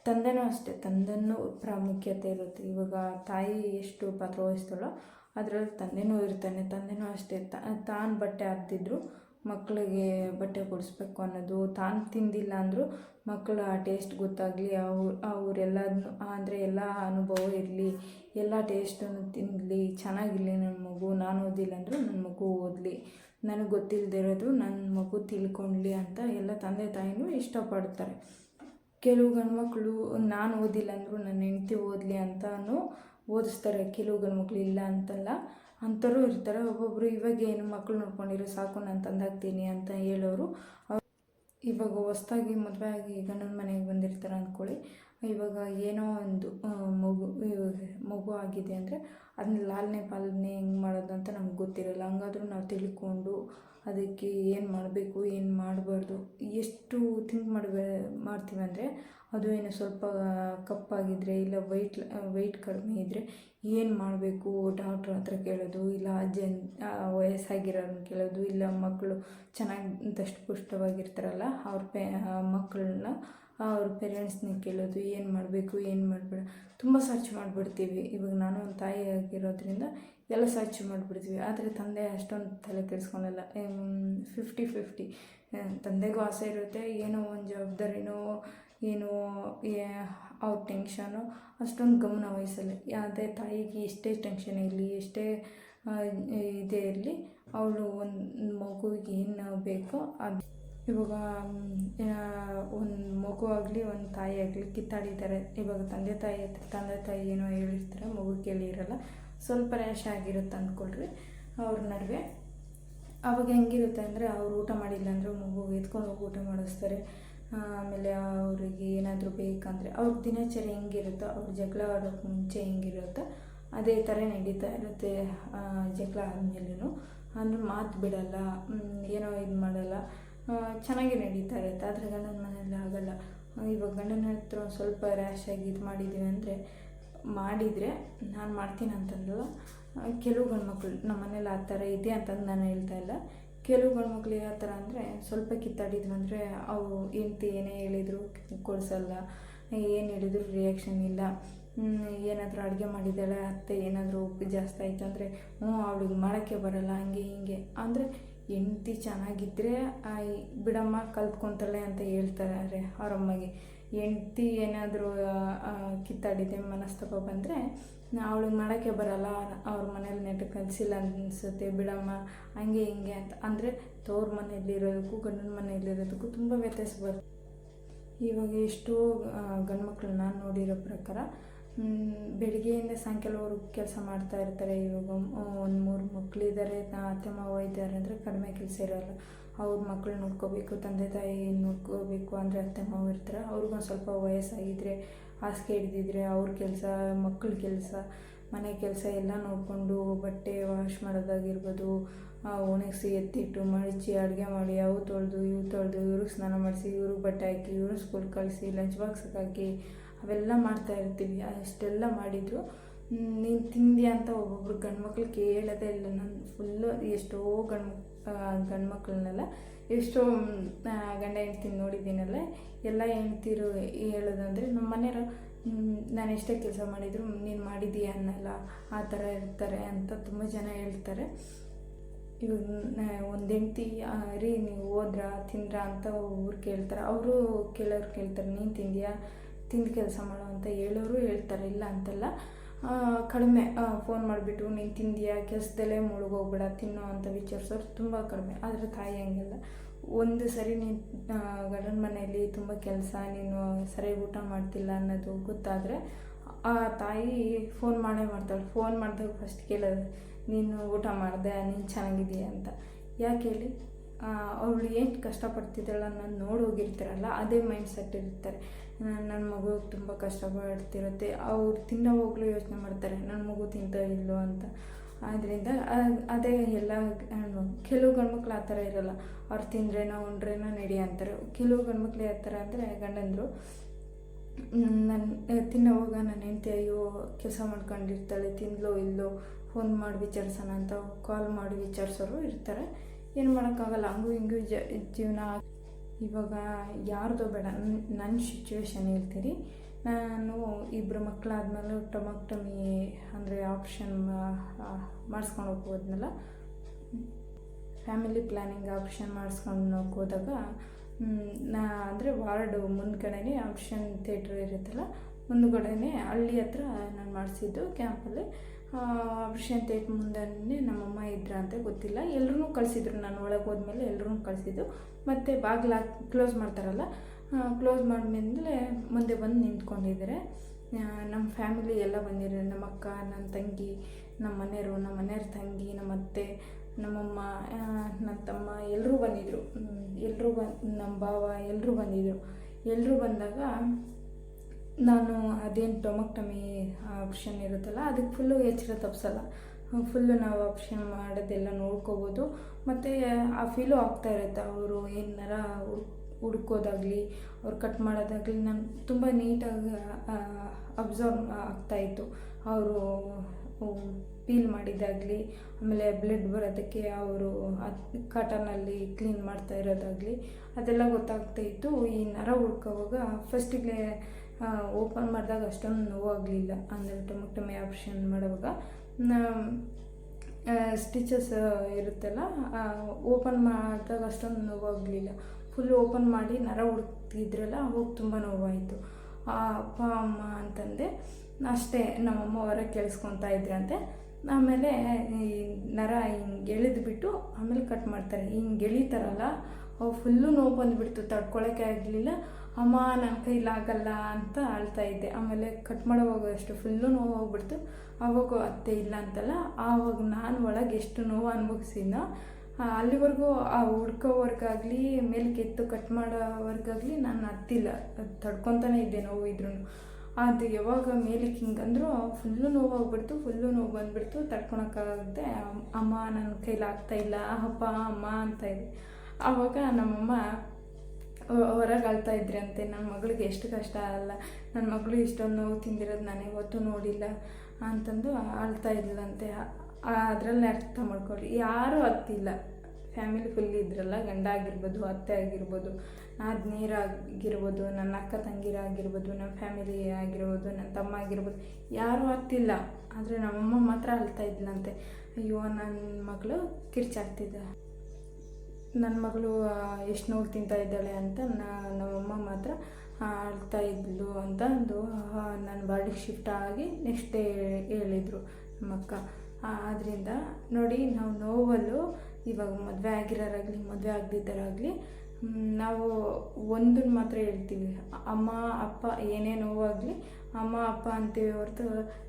ತಂದೆನೂ ಅಷ್ಟೇ. ತಂದೆನೂ ಪ್ರಾಮುಖ್ಯತೆ ಇರುತ್ತೆ. ಇವಾಗ ತಾಯಿ ಎಷ್ಟು ಪಾತ್ರ ವಹಿಸ್ತಾಳೋ ಅದರಲ್ಲಿ ತಂದೆನೂ ಇರ್ತಾನೆ. ತಂದೆನೂ ಅಷ್ಟೇ. ತಾನು ಬಟ್ಟೆ ಹಾಕ್ತಿದ್ರು ಮಕ್ಕಳಿಗೆ ಬಟ್ಟೆ ಕೊಡಿಸ್ಬೇಕು ಅನ್ನೋದು ತಾನು ತಿಂದಿಲ್ಲ ಅಂದರೂ ಮಕ್ಕಳು ಆ ಟೇಸ್ಟ್ ಗೊತ್ತಾಗಲಿ ಅವ್ರು ಅವರೆಲ್ಲ ಅಂದರೆ ಎಲ್ಲ ಅನುಭವ ಇರಲಿ, ಎಲ್ಲ ಟೇಸ್ಟನ್ನು ತಿನ್ನಲಿ ಚೆನ್ನಾಗಿರಲಿ ನನ್ನ ಮಗು, ನಾನು ಓದಿಲ್ಲ ಅಂದರೂ ನನ್ನ ಮಗು ಓದಲಿ. ನನಗೆ ಗೊತ್ತಿಲ್ಲದೆ ಇರೋದು ನನ್ನ ಮಗು ತಿಳ್ಕೊಳ್ಳಿ ಅಂತ ಎಲ್ಲ ತಂದೆ ತಾಯಿನೂ ಇಷ್ಟಪಡ್ತಾರೆ. ಕೆಲವು ಗಂಡ್ಮಕ್ಳು, ನಾನು ಓದಿಲ್ಲ ಅಂದರೂ ನನ್ನ ಹೆಂಡ್ತಿ ಓದಲಿ ಅಂತಲೂ ಓದಿಸ್ತಾರೆ ಕೆಲವು ಗಂಡ್ಮಕ್ಳು ಇಲ್ಲ ಅಂತಲ್ಲ. ಅಂಥವ್ರು ಇರ್ತಾರೆ. ಒಬ್ಬೊಬ್ಬರು ಇವಾಗ ಏನು ಮಕ್ಕಳು ನೋಡ್ಕೊಂಡಿರೋ ಸಾಕು, ನಾನು ತಂದಾಗ್ತೀನಿ ಅಂತ ಹೇಳೋರು. ಇವಾಗ ಹೊಸ್ದಾಗಿ ಮದುವೆ ಆಗಿ ಗಂಡನ ಮನೆಗೆ ಬಂದಿರ್ತಾರೆ ಅಂದ್ಕೊಳ್ಳಿ. ಇವಾಗ ಏನೋ ಒಂದು ಮಗು ಮಗು ಆಗಿದೆ ಅಂದರೆ ಅದನ್ನ ಲಾಲನೆ ಪಾಲನೆ ಹೆಂಗೆ ಮಾಡೋದು ಅಂತ ನಮ್ಗೆ ಗೊತ್ತಿರಲ್ಲ. ಹಂಗಾದ್ರೂ ನಾವು ತಿಳ್ಕೊಂಡು ಅದಕ್ಕೆ ಏನು ಮಾಡಬೇಕು, ಏನು ಮಾಡಬಾರ್ದು, ಎಷ್ಟು ಥಿಂಕ್ ಮಾಡಬೇ, ಮಾಡ್ತೀವಿ ಅಂದರೆ ಅದು ಏನು ಸ್ವಲ್ಪ ಕಪ್ಪಾಗಿದ್ದರೆ ಇಲ್ಲ ವೆಯ್ಟ್ ವೆಯ್ಟ್ ಕಡಿಮೆ ಇದ್ದರೆ ಏನು ಮಾಡಬೇಕು? ಡಾಕ್ಟ್ರ್ ಹತ್ರ ಕೇಳೋದು, ಇಲ್ಲ ಅಜ್ಜನ್ ವಯಸ್ಸಾಗಿರೋರನ್ನ ಕೇಳೋದು, ಇಲ್ಲ ಮಕ್ಕಳು ಚೆನ್ನಾಗಿ ದಷ್ಟಪುಷ್ಟವಾಗಿರ್ತಾರಲ್ಲ ಅವ್ರ ಪೇ ಮಕ್ಕಳನ್ನ ಅವ್ರ ಪೇರೆಂಟ್ಸ್ನ ಕೇಳೋದು, ಏನು ಮಾಡಬೇಕು, ಏನು ಮಾಡಬೇಡ. ತುಂಬ ಸರ್ಚ್ ಮಾಡಿಬಿಡ್ತೀವಿ. ಇವಾಗ ನಾನು ಒಂದು ತಾಯಿ ಆಗಿರೋದ್ರಿಂದ ಎಲ್ಲ ಸರ್ಚ್ ಮಾಡಿಬಿಡ್ತೀವಿ. ಆದರೆ ತಂದೆ ಅಷ್ಟೊಂದು ತಲೆ ಕೆಡಿಸ್ಕೊಳಲ್ಲ. ಫಿಫ್ಟಿ ಫಿಫ್ಟಿ ತಂದೆಗೂ ಆಸೆ ಇರುತ್ತೆ. ಏನೋ ಒಂದು ಜವಾಬ್ದಾರಿನೋ ಏನೋ ಅವ್ರ ಟೆನ್ಷನು ಅಷ್ಟೊಂದು ಗಮನ ವಹಿಸಲ್ಲ. ಯಾವುದೇ ತಾಯಿಗೆ ಎಷ್ಟೇ ಟೆನ್ಷನ್ ಇರಲಿ, ಎಷ್ಟೇ ಇದೇ ಇರಲಿ, ಅವಳು ಒಂದು ಮಗುವಿಗೆ ಏನು ಬೇಕೋ ಅದು. ಇವಾಗ ಒಂದು ಮಗು ಆಗಲಿ, ಒಂದು ತಾಯಿ ಆಗಲಿ ಕಿತ್ತಾಡಿದ್ದಾರೆ ಇವಾಗ ತಂದೆ ತಾಯಿ ತಂದೆ ತಾಯಿ ಏನೋ ಹೇಳಿರ್ತಾರೆ ಮಗು ಕೇಳಿ ಇರೋಲ್ಲ. ಸ್ವಲ್ಪ ರ್ಯಾಶ್ ಆಗಿರುತ್ತೆ ಅಂದ್ಕೊಳ್ರಿ ಅವ್ರ ನಡುವೆ. ಅವಾಗ ಹೆಂಗಿರುತ್ತೆ ಅಂದರೆ ಅವ್ರು ಊಟ ಮಾಡಿಲ್ಲ ಅಂದರೆ ಮಗು ಎತ್ಕೊಂಡು ಹೋಗಿ ಊಟ ಮಾಡಿಸ್ತಾರೆ. ಆಮೇಲೆ ಅವರಿಗೆ ಏನಾದರೂ ಬೇಕಂದರೆ ಅವ್ರ ದಿನಚರಿ ಹೆಂಗಿರುತ್ತೋ, ಅವ್ರ ಜಗಳ ಆಡೋಕ್ಕೆ ಮುಂಚೆ ಹೆಂಗಿರುತ್ತೋ ಅದೇ ಥರ ನಡೀತಾ ಇರುತ್ತೆ ಜಗಳ ಆದಮೇಲೂ ಅಂದ್ರೆ ಮಾತು ಬಿಡಲ್ಲ ಏನೋ ಇದು ಮಾಡಲ್ಲ. ಚೆನ್ನಾಗಿ ನಡೀತಾ ಇರುತ್ತೆ. ಆದರೆ ಗಂಡನ ಮನೆಯಲ್ಲಿ ಆಗಲ್ಲ. ಇವಾಗ ಗಂಡನ ಹತ್ರ ಸ್ವಲ್ಪ ರ್ಯಾಶ್ ಆಗಿ ಇದು ಮಾಡಿದ್ದೀವಿ ಅಂದರೆ ಮಾಡಿದರೆ ನಾನು ಮಾಡ್ತೀನಿ ಅಂತಂದಲ್ಲ ಕೆಲವು ಗಂಡು ಮಕ್ಕಳು ನಮ್ಮ ಮನೇಲಿ ಆ ಥರ ಇದೆ ಅಂತಂದು ನಾನು ಹೇಳ್ತಾ ಇಲ್ಲ. ಕೆಲವು ಗಂಡ್ಮಕ್ಳು ಯಾವ ಥರ ಅಂದರೆ ಸ್ವಲ್ಪ ಕಿತ್ತಾಡಿದ್ರು ಅಂದರೆ ಅವು ಹೆಂಡ್ತಿ ಏನೇ ಹೇಳಿದ್ರು ಕೊಡಿಸಲ್ಲ, ಏನು ಹೇಳಿದ್ರು ರಿಯಾಕ್ಷನ್ ಇಲ್ಲ. ಏನಾದರೂ ಅಡುಗೆ ಮಾಡಿದ್ದಾಳೆ, ಅತ್ತೆ ಏನಾದರೂ ಉಪ್ಪು ಜಾಸ್ತಿ ಆಯಿತು ಅಂದರೆ, ಹ್ಞೂ, ಅವಳಿಗೆ ಮಾಡೋಕ್ಕೆ ಬರಲ್ಲ, ಹಂಗೆ ಹಿಂಗೆ. ಅಂದರೆ ಹೆಂಡ್ತಿ ಚೆನ್ನಾಗಿದ್ದರೆ ಬಿಡಮ್ಮ ಕಲ್ತ್ಕೊತಾಳೆ ಅಂತ ಹೇಳ್ತಾರೆ ಅವರಮ್ಮಗೆ ಹೆಂಡ್ತಿ ಏನಾದರೂ ಕಿತ್ತಾಡಿದೆ ಮನಸ್ತಾಪ ಬಂದರೆ ಅವಳಿಗೆ ಮಾಡೋಕ್ಕೆ ಬರಲ್ಲ, ಅವ್ರ ಮನೇಲಿ ನೆಟ್ಟು ಕಲಿಸಿಲ್ಲ ಅನಿಸುತ್ತೆ, ಬಿಡಮ್ಮ, ಹಂಗೆ ಹಿಂಗೆ ಅಂತ. ಅಂದರೆ ತವ್ರ ಮನೆಯಲ್ಲಿರೋದಕ್ಕೂ ಗಂಡನ ಮನೆಯಲ್ಲಿರೋದಕ್ಕೂ ತುಂಬ ವ್ಯತ್ಯಾಸ ಬರುತ್ತೆ ಇವಾಗ ಎಷ್ಟೋ ಗಂಡ್ಮಕ್ಳು ನಾನು ನೋಡಿರೋ ಪ್ರಕಾರ ಬೆಳಿಗ್ಗೆಯಿಂದ ಸಾಯಂಕಾಲವರೆಗೂ ಕೆಲಸ ಮಾಡ್ತಾ ಇರ್ತಾರೆ. ಇವಾಗ ಒಂದು ಮೂರು ಮಕ್ಕಳಿದ್ದಾರೆ ಅತ್ತೆ, ಮಾವ ಇದ್ದಾರೆ ಅಂದರೆ ಕಡಿಮೆ ಕೆಲಸ ಇರೋಲ್ಲ. ಅವ್ರ ಮಕ್ಕಳು ನೋಡ್ಕೋಬೇಕು, ತಂದೆ, ತಾಯಿ ನೋಡ್ಕೋಬೇಕು ಅಂದರೆ ಅತ್ತೆ, ಮಾವ ಇರ್ತಾರೆ. ಅವ್ರಿಗೊಂದು ಸ್ವಲ್ಪ ವಯಸ್ಸಾಗಿದ್ದರೆ ಹಾಸಿಗೆ ಹಿಡಿದಿದ್ರೆ ಅವ್ರ ಕೆಲಸ ಮಕ್ಕಳ ಕೆಲಸ, ಮನೆ ಕೆಲಸ ಎಲ್ಲ ನೋಡಿಕೊಂಡು ಬಟ್ಟೆ ವಾಶ್ ಮಾಡೋದಾಗಿರ್ಬೋದು ಒಣಗಿಸಿ ಎತ್ತಿಟ್ಟು ಮಡಚಿ ಅಡುಗೆ ಮಾಡಿ ಅವು ತೊಳೆದು, ಇವು ತೊಳೆದು, ಇವ್ರಿಗೆ ಸ್ನಾನ ಮಾಡಿಸಿ, ಇವ್ರಿಗೆ ಬಟ್ಟೆ ಹಾಕಿ ಇವ್ರಿಗೆ ಸ್ಕೂಲ್ ಕಳಿಸಿ ಲಂಚ್ ಬಾಕ್ಸಿಗೆ ಹಾಕಿ ಅವೆಲ್ಲ ಮಾಡ್ತಾ ಇರ್ತೀವಿ. ಅಷ್ಟೆಲ್ಲ ಮಾಡಿದ್ರು ನೀನು ತಿಂದ್ಯಾ ಅಂತ ಒಬ್ಬೊಬ್ರು ಗಂಡು ಮಕ್ಳು ಕೇಳೋದೇ ಇಲ್ಲ. ನಾನು ಫುಲ್ಲು ಎಷ್ಟೋ ಗಂಡು ಗಂಡ್ಮಕ್ಳನ್ನೆಲ್ಲ ಎಷ್ಟೋ ಮ್, ಗಂಡ ಹೆಂಡ್ತಿ ನೋಡಿದ್ದೀನಲ್ಲ ಎಲ್ಲ ಹೆಂಡ್ತಿರು ಹೇಳೋದಂದರೆ ನಮ್ಮ ಮನೆಯವರು ನಾನು ಎಷ್ಟೇ ಕೆಲಸ ಮಾಡಿದ್ರು ನೀನು ಮಾಡಿದೀಯ ಅನ್ನಲ್ಲ ಆ ಥರ ಇರ್ತಾರೆ ಅಂತ ತುಂಬ ಜನ ಹೇಳ್ತಾರೆ. ಇವಾಗ ಒಂದು ಹೆಂಡ್ತಿ ರೀ ನೀವು ಹೋದ್ರಾ ತಿಂದ್ರಾ ಅಂತ ಊರು ಕೇಳ್ತಾರೆ. ಅವರು ಕೇಳೋರು ಕೇಳ್ತಾರೆ ನೀನು ತಿಂದಿಯಾ? ತಿಂದು ಕೆಲಸ ಮಾಡು ಅಂತ ಹೇಳೋರು ಹೇಳ್ತಾರೆ ಇಲ್ಲ ಅಂತಲ್ಲ. ಕಡಿಮೆ ಫೋನ್ ಮಾಡಿಬಿಟ್ಟು ನೀನು ತಿಂದಿಯಾ, ಕೆಲಸದಲ್ಲೇ ಮುಳುಗೋಗ್ಬೇಡ, ತಿನ್ನೋ ಅಂತ ವಿಚಾರಿಸೋರು ತುಂಬ ಕಡಿಮೆ. ಆದರೆ ತಾಯಿ ಹಂಗಿಲ್ಲ. ಒಂದು ಸರಿ ನೀನು ಗಂಡನ ಮನೆಯಲ್ಲಿ ತುಂಬ ಕೆಲಸ, ನೀನು ಸರಿಯಾಗಿ ಊಟ ಮಾಡ್ತಿಲ್ಲ ಅನ್ನೋದು ಗೊತ್ತಾದರೆ ಆ ತಾಯಿ ಫೋನ್ ಮಾಡೇ ಮಾಡ್ತಾಳೆ. ಫೋನ್ ಮಾಡಿದಾಗ ಫಸ್ಟ್ ಕೇಳೋದು, ನೀನು ಊಟ ಮಾಡಿದೆ, ನೀನು ಚೆನ್ನಾಗಿದೆಯಾ ಅಂತ. ಯಾಕೆ ಹೇಳಿ? ಅವಳು ಏನು ಕಷ್ಟಪಡ್ತಿದ್ದಾಳೆ ಅನ್ನೋದು ನೋಡಿ ಹೋಗಿರ್ತಾರಲ್ಲ, ಅದೇ ಮೈಂಡ್ ಸೆಟ್ ಇರ್ತಾರೆ. ನನ್ನ ಮಗು ತುಂಬ ಕಷ್ಟಪಡ್ತಿರುತ್ತೆ. ಅವ್ರು ತಿನ್ನೋವಾಗಲೂ ಯೋಚನೆ ಮಾಡ್ತಾರೆ ನನ್ನ ಮಗು ತಿಂತ ಇಲ್ಲೋ ಅಂತ. ಆದ್ದರಿಂದ ಅದೇ ಎಲ್ಲ ಕೆಲವು ಗಂಡ್ಮಕ್ಳು ಆ ಥರ ಇರೋಲ್ಲ. ಅವ್ರು ತಿಂದ್ರೇನೋ, ಉಂಡ್ರೇನೋ ನಡಿ ಅಂತಾರೆ. ಕೆಲವು ಗಂಡ್ಮಕ್ಳು ಯಾವ ಥರ ಅಂದರೆ ಗಂಡಂದರು ನನ್ನ ತಿನ್ನೋವಾಗ ನನ್ನ ಹೆಂಡತಿ ಅಯ್ಯೋ, ಕೆಲಸ ಮಾಡ್ಕೊಂಡಿರ್ತಾಳೆ, ತಿಂದ್ಲೋ ಇಲ್ಲೋ ಫೋನ್ ಮಾಡಿ ವಿಚಾರಿಸೋಣ ಅಂತ ಕಾಲ್ ಮಾಡಿ ವಿಚಾರಿಸೋರು ಇರ್ತಾರೆ. ಏನು ಮಾಡೋಕ್ಕಾಗಲ್ಲ, ಹಂಗೂ ಹಿಂಗೂ ಜೀವನ ಇವಾಗ ಯಾರ್ದೋ ಬೇಡ ನನ್ನ ಸಿಚುವೇಶನ್ ಹೇಳ್ತೀರಿ. ನಾನು ಇಬ್ಬರು ಮಕ್ಕಳಾದ್ಮೇಲೆ ಟೊಮಕ್ಟಮಿ ಅಂದರೆ ಆಪ್ಷನ್ ಮಾಡಿಸ್ಕೊಂಡು ಹೋಗೋದ್ನಲ್ಲ ಫ್ಯಾಮಿಲಿ ಪ್ಲ್ಯಾನಿಂಗ್ ಆಪ್ಷನ್ ಮಾಡಿಸ್ಕೊಂಡು ಹೋದಾಗ ನಾ ಅಂದರೆ ವಾರ್ಡು ಮುಂದ್ಗಡೆನೇ ಆಪ್ಷನ್ ಥಿಯೇಟ್ರ್ ಇರುತ್ತಲ್ಲ, ಮುಂದ್ಗಡೆನೇ ಹಳ್ಳಿ ಹತ್ರ ನಾನು ಮಾಡಿಸಿದ್ದು ಕ್ಯಾಂಪಲ್ಲಿ ಆಪ್ಷನ್ ಮುಂದೆ ನಮ್ಮಮ್ಮ ಇದ್ರ ಅಂತ ಗೊತ್ತಿಲ್ಲ. ಎಲ್ಲರೂ ಕಳಿಸಿದ್ರು. ನಾನು ಒಳಗೆ ಹೋದ್ಮೇಲೆ ಎಲ್ಲರೂ ಕಳಿಸಿದ್ದು. ಮತ್ತು ಬಾಗಿಲ ಕ್ಲೋಸ್ ಮಾಡ್ತಾರಲ್ಲ ಕ್ಲೋಸ್ ಮಾಡಿದ್ಮೇಲೆ ಮುಂದೆ ಬಂದು ನಿಂತ್ಕೊಂಡಿದ್ದಾರೆ ನಮ್ಮ ಫ್ಯಾಮಿಲಿ ಎಲ್ಲ ಬಂದಿದ್ದಾರೆ ನಮ್ಮ ಅಕ್ಕ ನನ್ನ ತಂಗಿ ನಮ್ಮ ಮನೆಯವರು, ನಮ್ಮ ಮನೆಯವ್ರ ತಂಗಿ, ನಮ್ಮ ಅತ್ತೆ, ನಮ್ಮಮ್ಮ ನನ್ನ ತಮ್ಮ ಎಲ್ಲರೂ ಬಂದಿದ್ದರು ಎಲ್ಲರೂ ಬಂದು ನಮ್ಮ ಭಾವ ಎಲ್ಲರೂ ಬಂದಿದ್ದರು ಎಲ್ಲರೂ ಬಂದಾಗ ನಾನು ಅದೇನು ಟೊಮಕ್ಟಮಿ ಆಪ್ಷನ್ ಇರುತ್ತಲ್ಲ ಅದಕ್ಕೆ ಫುಲ್ಲು ಎಚ್ಚರ ತಪ್ಪಿಸಲ್ಲ ಫುಲ್ಲು ನಾವು ಆಪ್ಷನ್ ಮಾಡೋದೆಲ್ಲ ನೋಡ್ಕೋಬೋದು. ಮತ್ತು, ಆ ಫೀಲು ಆಗ್ತಾ ಇರುತ್ತೆ. ಅವರು ಏನಾರ ಹುಡ್ಕೋದಾಗಲಿ, ಅವ್ರು ಕಟ್ ಮಾಡೋದಾಗಲಿ, ನಾನು ತುಂಬ ನೀಟಾಗಿ ಅಬ್ಸರ್ವ್ ಆಗ್ತಾಯಿತ್ತು ಅವರು ಪೀಲ್ ಮಾಡಿದ್ದಾಗಲಿ ಆಮೇಲೆ ಬ್ಲಡ್ ಬರೋದಕ್ಕೆ ಅವರು ಅದು ಕಾಟನಲ್ಲಿ ಕ್ಲೀನ್ ಮಾಡ್ತಾ ಇರೋದಾಗಲಿ, ಅದೆಲ್ಲ ಗೊತ್ತಾಗ್ತಾಯಿತ್ತು ಈ ನರ ಹುಡ್ಕೋವಾಗ ಫಸ್ಟಿಗೆ ಓಪನ್ ಮಾಡಿದಾಗ ಅಷ್ಟೊಂದು ನೋವಾಗಲಿಲ್ಲ. ಅಂದರೆ ಟೊಮೊಟೊಮಿ ಆಪ್ಷನ್ ಮಾಡುವಾಗ. ಸ್ಟಿಚಸ್ ಇರುತ್ತಲ್ಲ ಓಪನ್ ಮಾಡಿದಾಗ ಅಷ್ಟೊಂದು ನೋವಾಗಲಿಲ್ಲ. ಫುಲ್ ಓಪನ್ ಮಾಡಿ ನರ ಹುಡುಕ್ತಿದ್ರಲ್ಲ ಅವಾಗ ತುಂಬ ನೋವಾಯಿತು. ಅಪ್ಪ, ಅಮ್ಮ ಅಂತಂದೆ, ಅಷ್ಟೇ, ನಮ್ಮಮ್ಮ ಹೊರಗೆ ಕೇಳಿಸ್ಕೊತಾ ಇದ್ರಂತೆ ಆಮೇಲೆ, ಈ ನರ ಹಿಂಗೆ ಎಳೆದ್ಬಿಟ್ಟು ಆಮೇಲೆ ಕಟ್ ಮಾಡ್ತಾರೆ. ಹಿಂಗೆ ಎಳಿತಾರಲ್ಲ ಫುಲ್ಲು ನೋವು ಬಂದುಬಿಡ್ತು, ತಡ್ಕೊಳಕ್ಕೆ ಆಗಲಿಲ್ಲ. ಅಮ್ಮ ನನ್ನ ಕೈಲಾಗಲ್ಲ ಅಂತ ಅಳ್ತಾ ಇದ್ದೆ. ಆಮೇಲೆ ಕಟ್ ಮಾಡೋವಾಗ ಅಷ್ಟು ಫುಲ್ಲು ನೋವಾಗ್ಬಿಡ್ತು. ಆವಾಗ ಅತ್ತೆ ಇಲ್ಲ ಅಂತಲ್ಲ, ಆವಾಗ ನಾನು ಒಳಗೆ ಎಷ್ಟು ನೋವು ಅನುಭವಿಸಿದ್ನೋ ಅಲ್ಲಿವರೆಗೂ ಆ ಹುಡ್ಕೋವರ್ಗಾಗಲಿ, ಮೇಲೆ ಕೆತ್ತು ಕಟ್ ಮಾಡೋವರ್ಗಾಗಲಿ ನಾನು ಹತ್ತಿಲ್ಲ ತಡ್ಕೊತಾನೆ ಇದ್ದೆ ನೋವು ಇದ್ರೂ ಅದು ಯಾವಾಗ ಮೇಲಕ್ಕೆ ಹಿಂಗೆ ಅಂದರೂ ಫುಲ್ಲು ನೋವಾಗ್ಬಿಡ್ತು ಫುಲ್ಲು ನೋವು ಬಂದುಬಿಡ್ತು. ತಡ್ಕೊಳಕ್ಕಾಗದೆ, ಅಮ್ಮ ನನ್ನ ಕೈಲಿ ಆಗ್ತಾ ಇಲ್ಲ, ಅಪ್ಪ, ಅಮ್ಮ ಅಂತ ಇದೆ ಆವಾಗ ನಮ್ಮಮ್ಮ ಹೊರಗೆ ಅಳ್ತಾ ಇದ್ರಂತೆ ನನ್ನ ಮಗಳಿಗೆ ಎಷ್ಟು ಕಷ್ಟ ಅಲ್ಲ. ನನ್ನ ಮಗಳು ಇಷ್ಟೊಂದು ನೋವು ತಿಂದಿರೋದು ನಾನು ಹೊತ್ತು ನೋಡಿಲ್ಲ ಅಂತಂದು ಅಳ್ತಾ ಇದ್ಲಂತೆ. ಅದರಲ್ಲಿ ಅರ್ಥ ಮಾಡ್ಕೊಳ್ಳಿ ಯಾರೂ ಅತ್ತಿಲ್ಲ ಫ್ಯಾಮಿಲಿ ಫುಲ್ ಇದ್ರಲ್ಲ, ಗಂಡ ಆಗಿರ್ಬೋದು, ಅತ್ತೆ ಆಗಿರ್ಬೋದು ಆಗಿರ್ಬೋದು ನನ್ನ ಅಕ್ಕ ತಂಗಿರಾಗಿರ್ಬೋದು ನನ್ನ ಫ್ಯಾಮಿಲಿ ಆಗಿರ್ಬೋದು ನನ್ನ ತಮ್ಮ ಆಗಿರ್ಬೋದು, ಯಾರೂ ಅತ್ತಿಲ್ಲ ಆದರೆ ನಮ್ಮಮ್ಮ ಮಾತ್ರ ಅಳ್ತಾ ಇದ್ಲಂತೆ. ಅಯ್ಯೋ ನನ್ನ ಮಗಳು ಕಿರ್ಚಾಗ್ತಿದ್ದ ನನ್ನ ಮಗಳು ಎಷ್ಟು ನೋವು ತಿಂತಾ ಇದ್ದಾಳೆ ಅಂತ ನಮ್ಮಮ್ಮ ಮಾತ್ರ ಅಳ್ತಾ ಇದ್ಲು ಅಂತ ಅಂದು ನನ್ನ ಬಾಡಿಗೆ ಶಿಫ್ಟ್ ಆಗಿ ನೆಕ್ಸ್ಟ್ ಡೇ ಹೇಳಿದರು ನಮ್ಮಕ್ಕ ಆದ್ದರಿಂದ ನೋಡಿ ನಾವು ನೋವಲ್ಲು ಇವಾಗ ಮದುವೆ ಆಗಿರೋರಾಗಲಿ, ಮದುವೆ ಆಗದಿದ್ದರಾಗಲಿ ನಾವು ಒಂದನ್ನು ಮಾತ್ರ ಹೇಳ್ತೀವಿ. ಅಮ್ಮ, ಅಪ್ಪ ಏನೇ ನೋವಾಗಲಿ ಅಮ್ಮ, ಅಪ್ಪ ಅಂತೀವಿ ಹೊರತು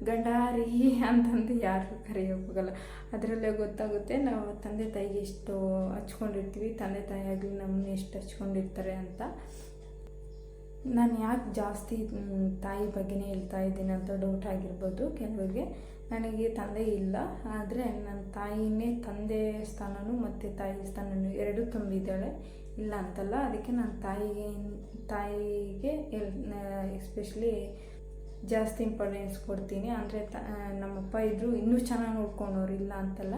ಗಂಡ ರೀ ಅಂತಂದು ಯಾರು ಕರೆಯೋಕ್ಕಾಗಲ್ಲ. ಅದರಲ್ಲೇ ಗೊತ್ತಾಗುತ್ತೆ ನಾವು ತಂದೆ ತಾಯಿಗೆ ಎಷ್ಟು ಹಚ್ಕೊಂಡಿರ್ತೀವಿ, ತಂದೆ ತಾಯಿ ಆಗಲಿ ನಮ್ಮನ್ನ ಎಷ್ಟು ಹಚ್ಕೊಂಡಿರ್ತಾರೆ ಅಂತ. ನಾನು ಯಾಕೆ ಜಾಸ್ತಿ ತಾಯಿ ಬಗ್ಗೆನೇ ಹೇಳ್ತಾ ಇದ್ದೀನಿ ಅಂತ ಡೌಟ್ ಆಗಿರ್ಬೋದು ಕೆಲವರಿಗೆ. ನನಗೆ ತಂದೆ ಇಲ್ಲ, ಆದರೆ ನನ್ನ ತಾಯಿನೇ ತಂದೆ ಸ್ಥಾನನೂ ಮತ್ತು ತಾಯಿ ಸ್ಥಾನನೂ ಎರಡೂ ತುಂಬಿದ್ದಾಳೆ. ಇಲ್ಲ ಅಂತಲ್ಲ, ಅದಕ್ಕೆ ನಾನು ತಾಯಿಗೆ ತಾಯಿಗೆ ಎಸ್ಪೆಷಲಿ ಜಾಸ್ತಿ ಇಂಪಾರ್ಟೆನ್ಸ್ ಕೊಡ್ತೀನಿ. ಅಂದರೆ ತ ನಮ್ಮಪ್ಪ ಇದ್ದರು ಇನ್ನೂ ಚೆನ್ನಾಗಿ ನೋಡ್ಕೊಂಡವ್ರು ಇಲ್ಲ ಅಂತಲ್ಲ.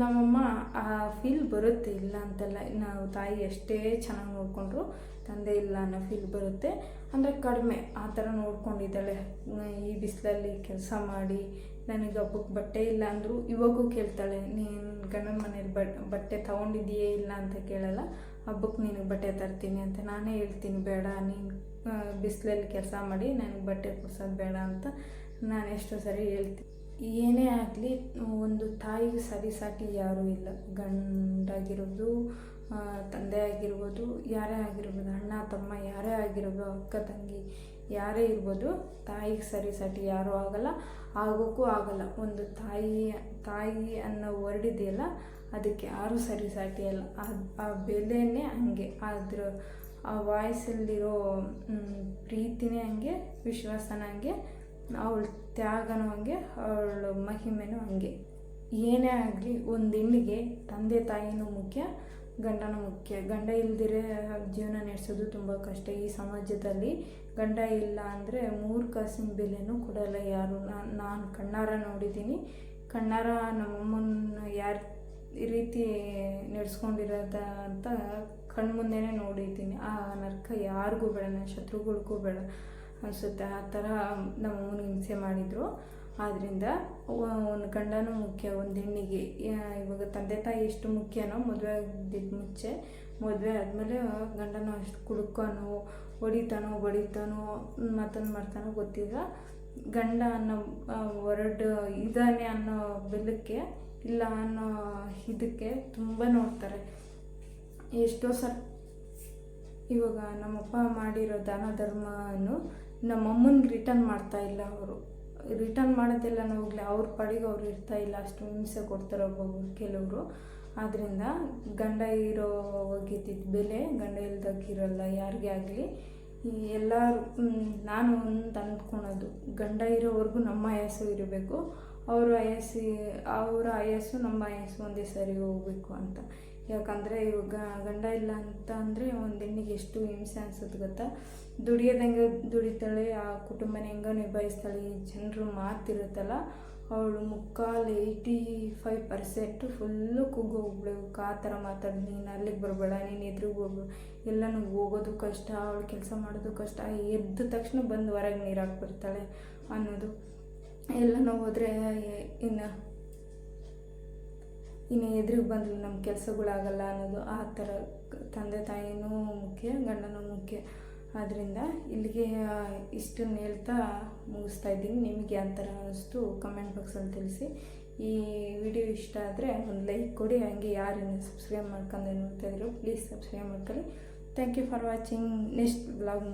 ನಮ್ಮಮ್ಮ ಆ ಫೀಲ್ ಬರುತ್ತೆ ಇಲ್ಲ ಅಂತಲ್ಲ. ನಾವು ತಾಯಿ ಎಷ್ಟೇ ಚೆನ್ನಾಗಿ ನೋಡಿಕೊಂಡ್ರು ತಂದೆ ಇಲ್ಲ ಅನ್ನೋ ಫೀಲ್ ಬರುತ್ತೆ. ಅಂದರೆ ಕಡಿಮೆ, ಆ ಥರ ನೋಡ್ಕೊಂಡಿದ್ದಾಳೆ. ಈ ಬಿಸಿಲಲ್ಲಿ ಕೆಲಸ ಮಾಡಿ, ನನಗೆ ಹಬ್ಬಕ್ಕೆ ಬಟ್ಟೆ ಇಲ್ಲ ಅಂದರೂ ಇವಾಗೂ ಕೇಳ್ತಾಳೆ, ನೀನು ಗಂಡನ ಮನೇಲಿ ಬಟ್ ಬಟ್ಟೆ ತೊಗೊಂಡಿದೆಯೇ ಇಲ್ಲ ಅಂತ ಕೇಳಲ್ಲ? ಹಬ್ಬಕ್ಕೆ ನಿನಗೆ ಬಟ್ಟೆ ತರ್ತೀನಿ ಅಂತ ನಾನೇ ಹೇಳ್ತೀನಿ, ಬೇಡ, ನೀನು ಬಿಸಿಲಲ್ಲಿ ಕೆಲಸ ಮಾಡಿ ನನಗೆ ಬಟ್ಟೆ ಕೊಡ್ಸೋದು ಬೇಡ ಅಂತ ನಾನು ಎಷ್ಟೋ ಸರಿ ಹೇಳ್ತೀನಿ ಏನೇ ಆಗಲಿ ಒಂದು ತಾಯಿಗೆ ಸರಿ ಸಾಟಿ ಯಾರೂ ಇಲ್ಲ. ಗಂಡಾಗಿರೋದು ತಂದೆ ಆಗಿರ್ಬೋದು, ಯಾರೇ ಆಗಿರ್ಬೋದು, ಅಣ್ಣ, ತಮ್ಮ, ಯಾರೇ ಆಗಿರ್ಬೋದು ಅಕ್ಕ, ತಂಗಿ ಯಾರೇ ಇರ್ಬೋದು ತಾಯಿಗೆ ಸರಿ ಸಟಿ ಯಾರೂ ಆಗಲ್ಲ, ಆಗೋಕ್ಕೂ ಆಗಲ್ಲ. ಒಂದು ತಾಯಿ ತಾಯಿ ಅನ್ನೋ ವರ್ಡ್ ಇದೆಯಲ್ಲ, ಅದಕ್ಕೆ ಯಾರೂ ಸರಿ ಸಾಟಿ ಅಲ್ಲ. ಆ ಬೆಲೆನೇ ಹಂಗೆ. ಅದ್ರ ಆ ವಾಯ್ಸಲ್ಲಿರೋ ಪ್ರೀತಿನೇ ಹಂಗೆ, ವಿಶ್ವಾಸನ ಹಂಗೆ, ಅವಳ ತ್ಯಾಗನೂ ಹಂಗೆ, ಅವಳ ಮಹಿಮೆನೂ ಹಂಗೆ. ಏನೇ ಆಗಲಿ ಒಂದು ಹೆಣ್ಣಿಗೆ ತಂದೆ ತಾಯಿನೂ ಮುಖ್ಯ. ಗಂಡನೂ ಮುಖ್ಯ. ಗಂಡ ಇಲ್ದಿರೆ ಜೀವನ ನಡೆಸೋದು ತುಂಬ ಕಷ್ಟ. ಈ ಸಮಾಜದಲ್ಲಿ ಗಂಡ ಇಲ್ಲ ಅಂದರೆ ಮೂರು ಕಾಸಿನ ಬೆಲೆನೂ ಕೊಡಲ್ಲ ಯಾರು. ನಾನು ನಾನು ಕಣ್ಣಾರ ನೋಡಿದ್ದೀನಿ. ಕಣ್ಣಾರ ನಮ್ಮಮ್ಮನ ಯಾರು ರೀತಿ ನಡೆಸ್ಕೊಂಡಿರೋದ ಅಂತ ಕಣ್ಮುಂದೆನೇ ನೋಡಿದ್ದೀನಿ. ಆ ನರ್ಕ ಯಾರಿಗೂ ಬೇಡ ನನ್ನ ಶತ್ರುಗಳಿಗೂ ಬೇಡ ಅನಿಸುತ್ತೆ. ಆ ಥರ ನಮ್ಮಮ್ಮನ ಹಿಂಸೆ ಮಾಡಿದರು. ಆದ್ದರಿಂದ ಒಂದು ಗಂಡನೂ ಮುಖ್ಯ, ಒಂದು ಹೆಣ್ಣಿಗೆ. ಇವಾಗ ತಂದೆ ತಾಯಿ ಎಷ್ಟು ಮುಖ್ಯನೋ ಮದುವೆ ಆಗಿದ್ದ ಮುಂಚೆ ಮದುವೆ ಆದಮೇಲೆ ಗಂಡನೂ ಅಷ್ಟು ಕುಡ್ಕೊನೋ ಹೊಡಿತಾನೋ, ಬಡಿತಾನೋ ಮತ್ತೊಂದು ಮಾಡ್ತಾನೋ ಗೊತ್ತಿಲ್ಲ. ಗಂಡ ಅನ್ನೋ ಹೊರಡು ಇದ್ದಾನೆ ಅನ್ನೋ ಬೆಲ್ಲಕ್ಕೆ ಇಲ್ಲ ಅನ್ನೋ ಇದಕ್ಕೆ ತುಂಬ ನೋಡ್ತಾರೆ. ಎಷ್ಟೋ ಸರ್, ಇವಾಗ ನಮ್ಮಪ್ಪ ಮಾಡಿರೋ ದಾನ ಧರ್ಮವನ್ನು ನಮ್ಮಮ್ಮನಿಗೆ ರಿಟರ್ನ್ ಮಾಡ್ತಾ ಇಲ್ಲ ಅವರು. ರಿಟರ್ನ್ ಮಾಡೋದೆಲ್ಲ ಹೋಗ್ಲಿ, ಅವ್ರ ಪಾಡಿಗೆ ಅವ್ರು ಇರ್ತಾ ಇಲ್ಲ, ಅಷ್ಟು ಹಿಂಸೆ ಕೊಡ್ತಾರೆ ಒಬ್ಬೊಬ್ರು ಕೆಲವರು. ಆದ್ದರಿಂದ ಗಂಡ ಇರೋ ಹೋಗಿದ್ದಿದ್ದ ಬೆಲೆ ಗಂಡ ಇಲ್ದಕ್ಕಿರಲ್ಲ, ಯಾರಿಗೆ ಆಗಲಿ. ಎಲ್ಲರೂ ನಾನು ಒಂದು ಅಂದ್ಕೊಳೋದು, ಗಂಡ ಇರೋವರೆಗೂ ನಮ್ಮ ಆಯಸ್ಸು ಇರಬೇಕು. ಅವರ ಆಯಸ್ಸಿ ಅವರ ಆಯಸ್ಸು ನಮ್ಮ ಆಯಸ್ಸು ಒಂದೇ ಸರಿ ಹೋಗಬೇಕು ಅಂತ. ಯಾಕಂದರೆ ಇವಾಗ ಗಂಡ ಇಲ್ಲ ಅಂತ ಅಂದರೆ ಒಂದು ಹೆಣ್ಣಿಗೆ ಎಷ್ಟು ಹಿಂಸೆ ಅನ್ಸುತ್ತೆ ಗೊತ್ತಾ? ದುಡಿಯೋದಂಗೆ ದುಡಿತಾಳೆ, ಆ ಕುಟುಂಬನ ಹೆಂಗ ನಿಭಾಯಿಸ್ತಾಳೆ. ಈ ಜನರು ಮಾತಿರುತ್ತಲ್ಲ ಅವಳು ಮುಕ್ಕಾಲು ಏಯ್ಟಿ ಫೈವ್ ಪರ್ಸೆಂಟು ಫುಲ್ಲು ಕೂಗು ಹೋಗ್ಬಿಡು. ಆ ಥರ ಮಾತಾಡಿ, ನೀನು ಅಲ್ಲಿಗೆ ಬರಬೇಡ, ನೀನು ಎದುರಿಗೆ ಹೋಗು ಎಲ್ಲನೂ ಹೋಗೋದು ಕಷ್ಟ, ಅವಳು ಕೆಲಸ ಮಾಡೋದು ಕಷ್ಟ. ಎದ್ದ ತಕ್ಷಣ ಬಂದು ಹೊರಗೆ ನೀರು ಹಾಕ್ಬಿಡ್ತಾಳೆ ಅನ್ನೋದು. ಎಲ್ಲನೂ ಹೋದರೆ ಇನ್ನು ಇನ್ನು ಎದುರಿಗೆ ಬಂದ್ರೆ ನಮ್ಮ ಕೆಲಸಗಳಾಗಲ್ಲ ಅನ್ನೋದು ಆ ಥರ ತಂದೆ ತಾಯಿನೂ ಮುಖ್ಯ, ಗಂಡನೂ ಮುಖ್ಯ. ಆದ್ದರಿಂದ ಇಲ್ಲಿಗೆ ಇಷ್ಟನ್ನು ಹೇಳ್ತಾ ಮುಗಿಸ್ತಾ ಇದ್ದೀನಿ. ನಿಮಗೆ ಯಾವ ಥರ ಅನ್ನಿಸ್ತು ಕಮೆಂಟ್ ಬಾಕ್ಸಲ್ಲಿ ತಿಳಿಸಿ. ಈ ವಿಡಿಯೋ ಇಷ್ಟ ಆದರೆ ಒಂದು ಲೈಕ್ ಕೊಡಿ. ಹಾಗೆ ಯಾರಿನ್ನು ಸಬ್ಸ್ಕ್ರೈಬ್ ಮಾಡ್ಕೊಂಡು ನೋಡ್ತಾ ಇದ್ರು ಪ್ಲೀಸ್ ಸಬ್ಸ್ಕ್ರೈಬ್ ಮಾಡ್ಕೊಳ್ಳಿ. Thank you for watching next blog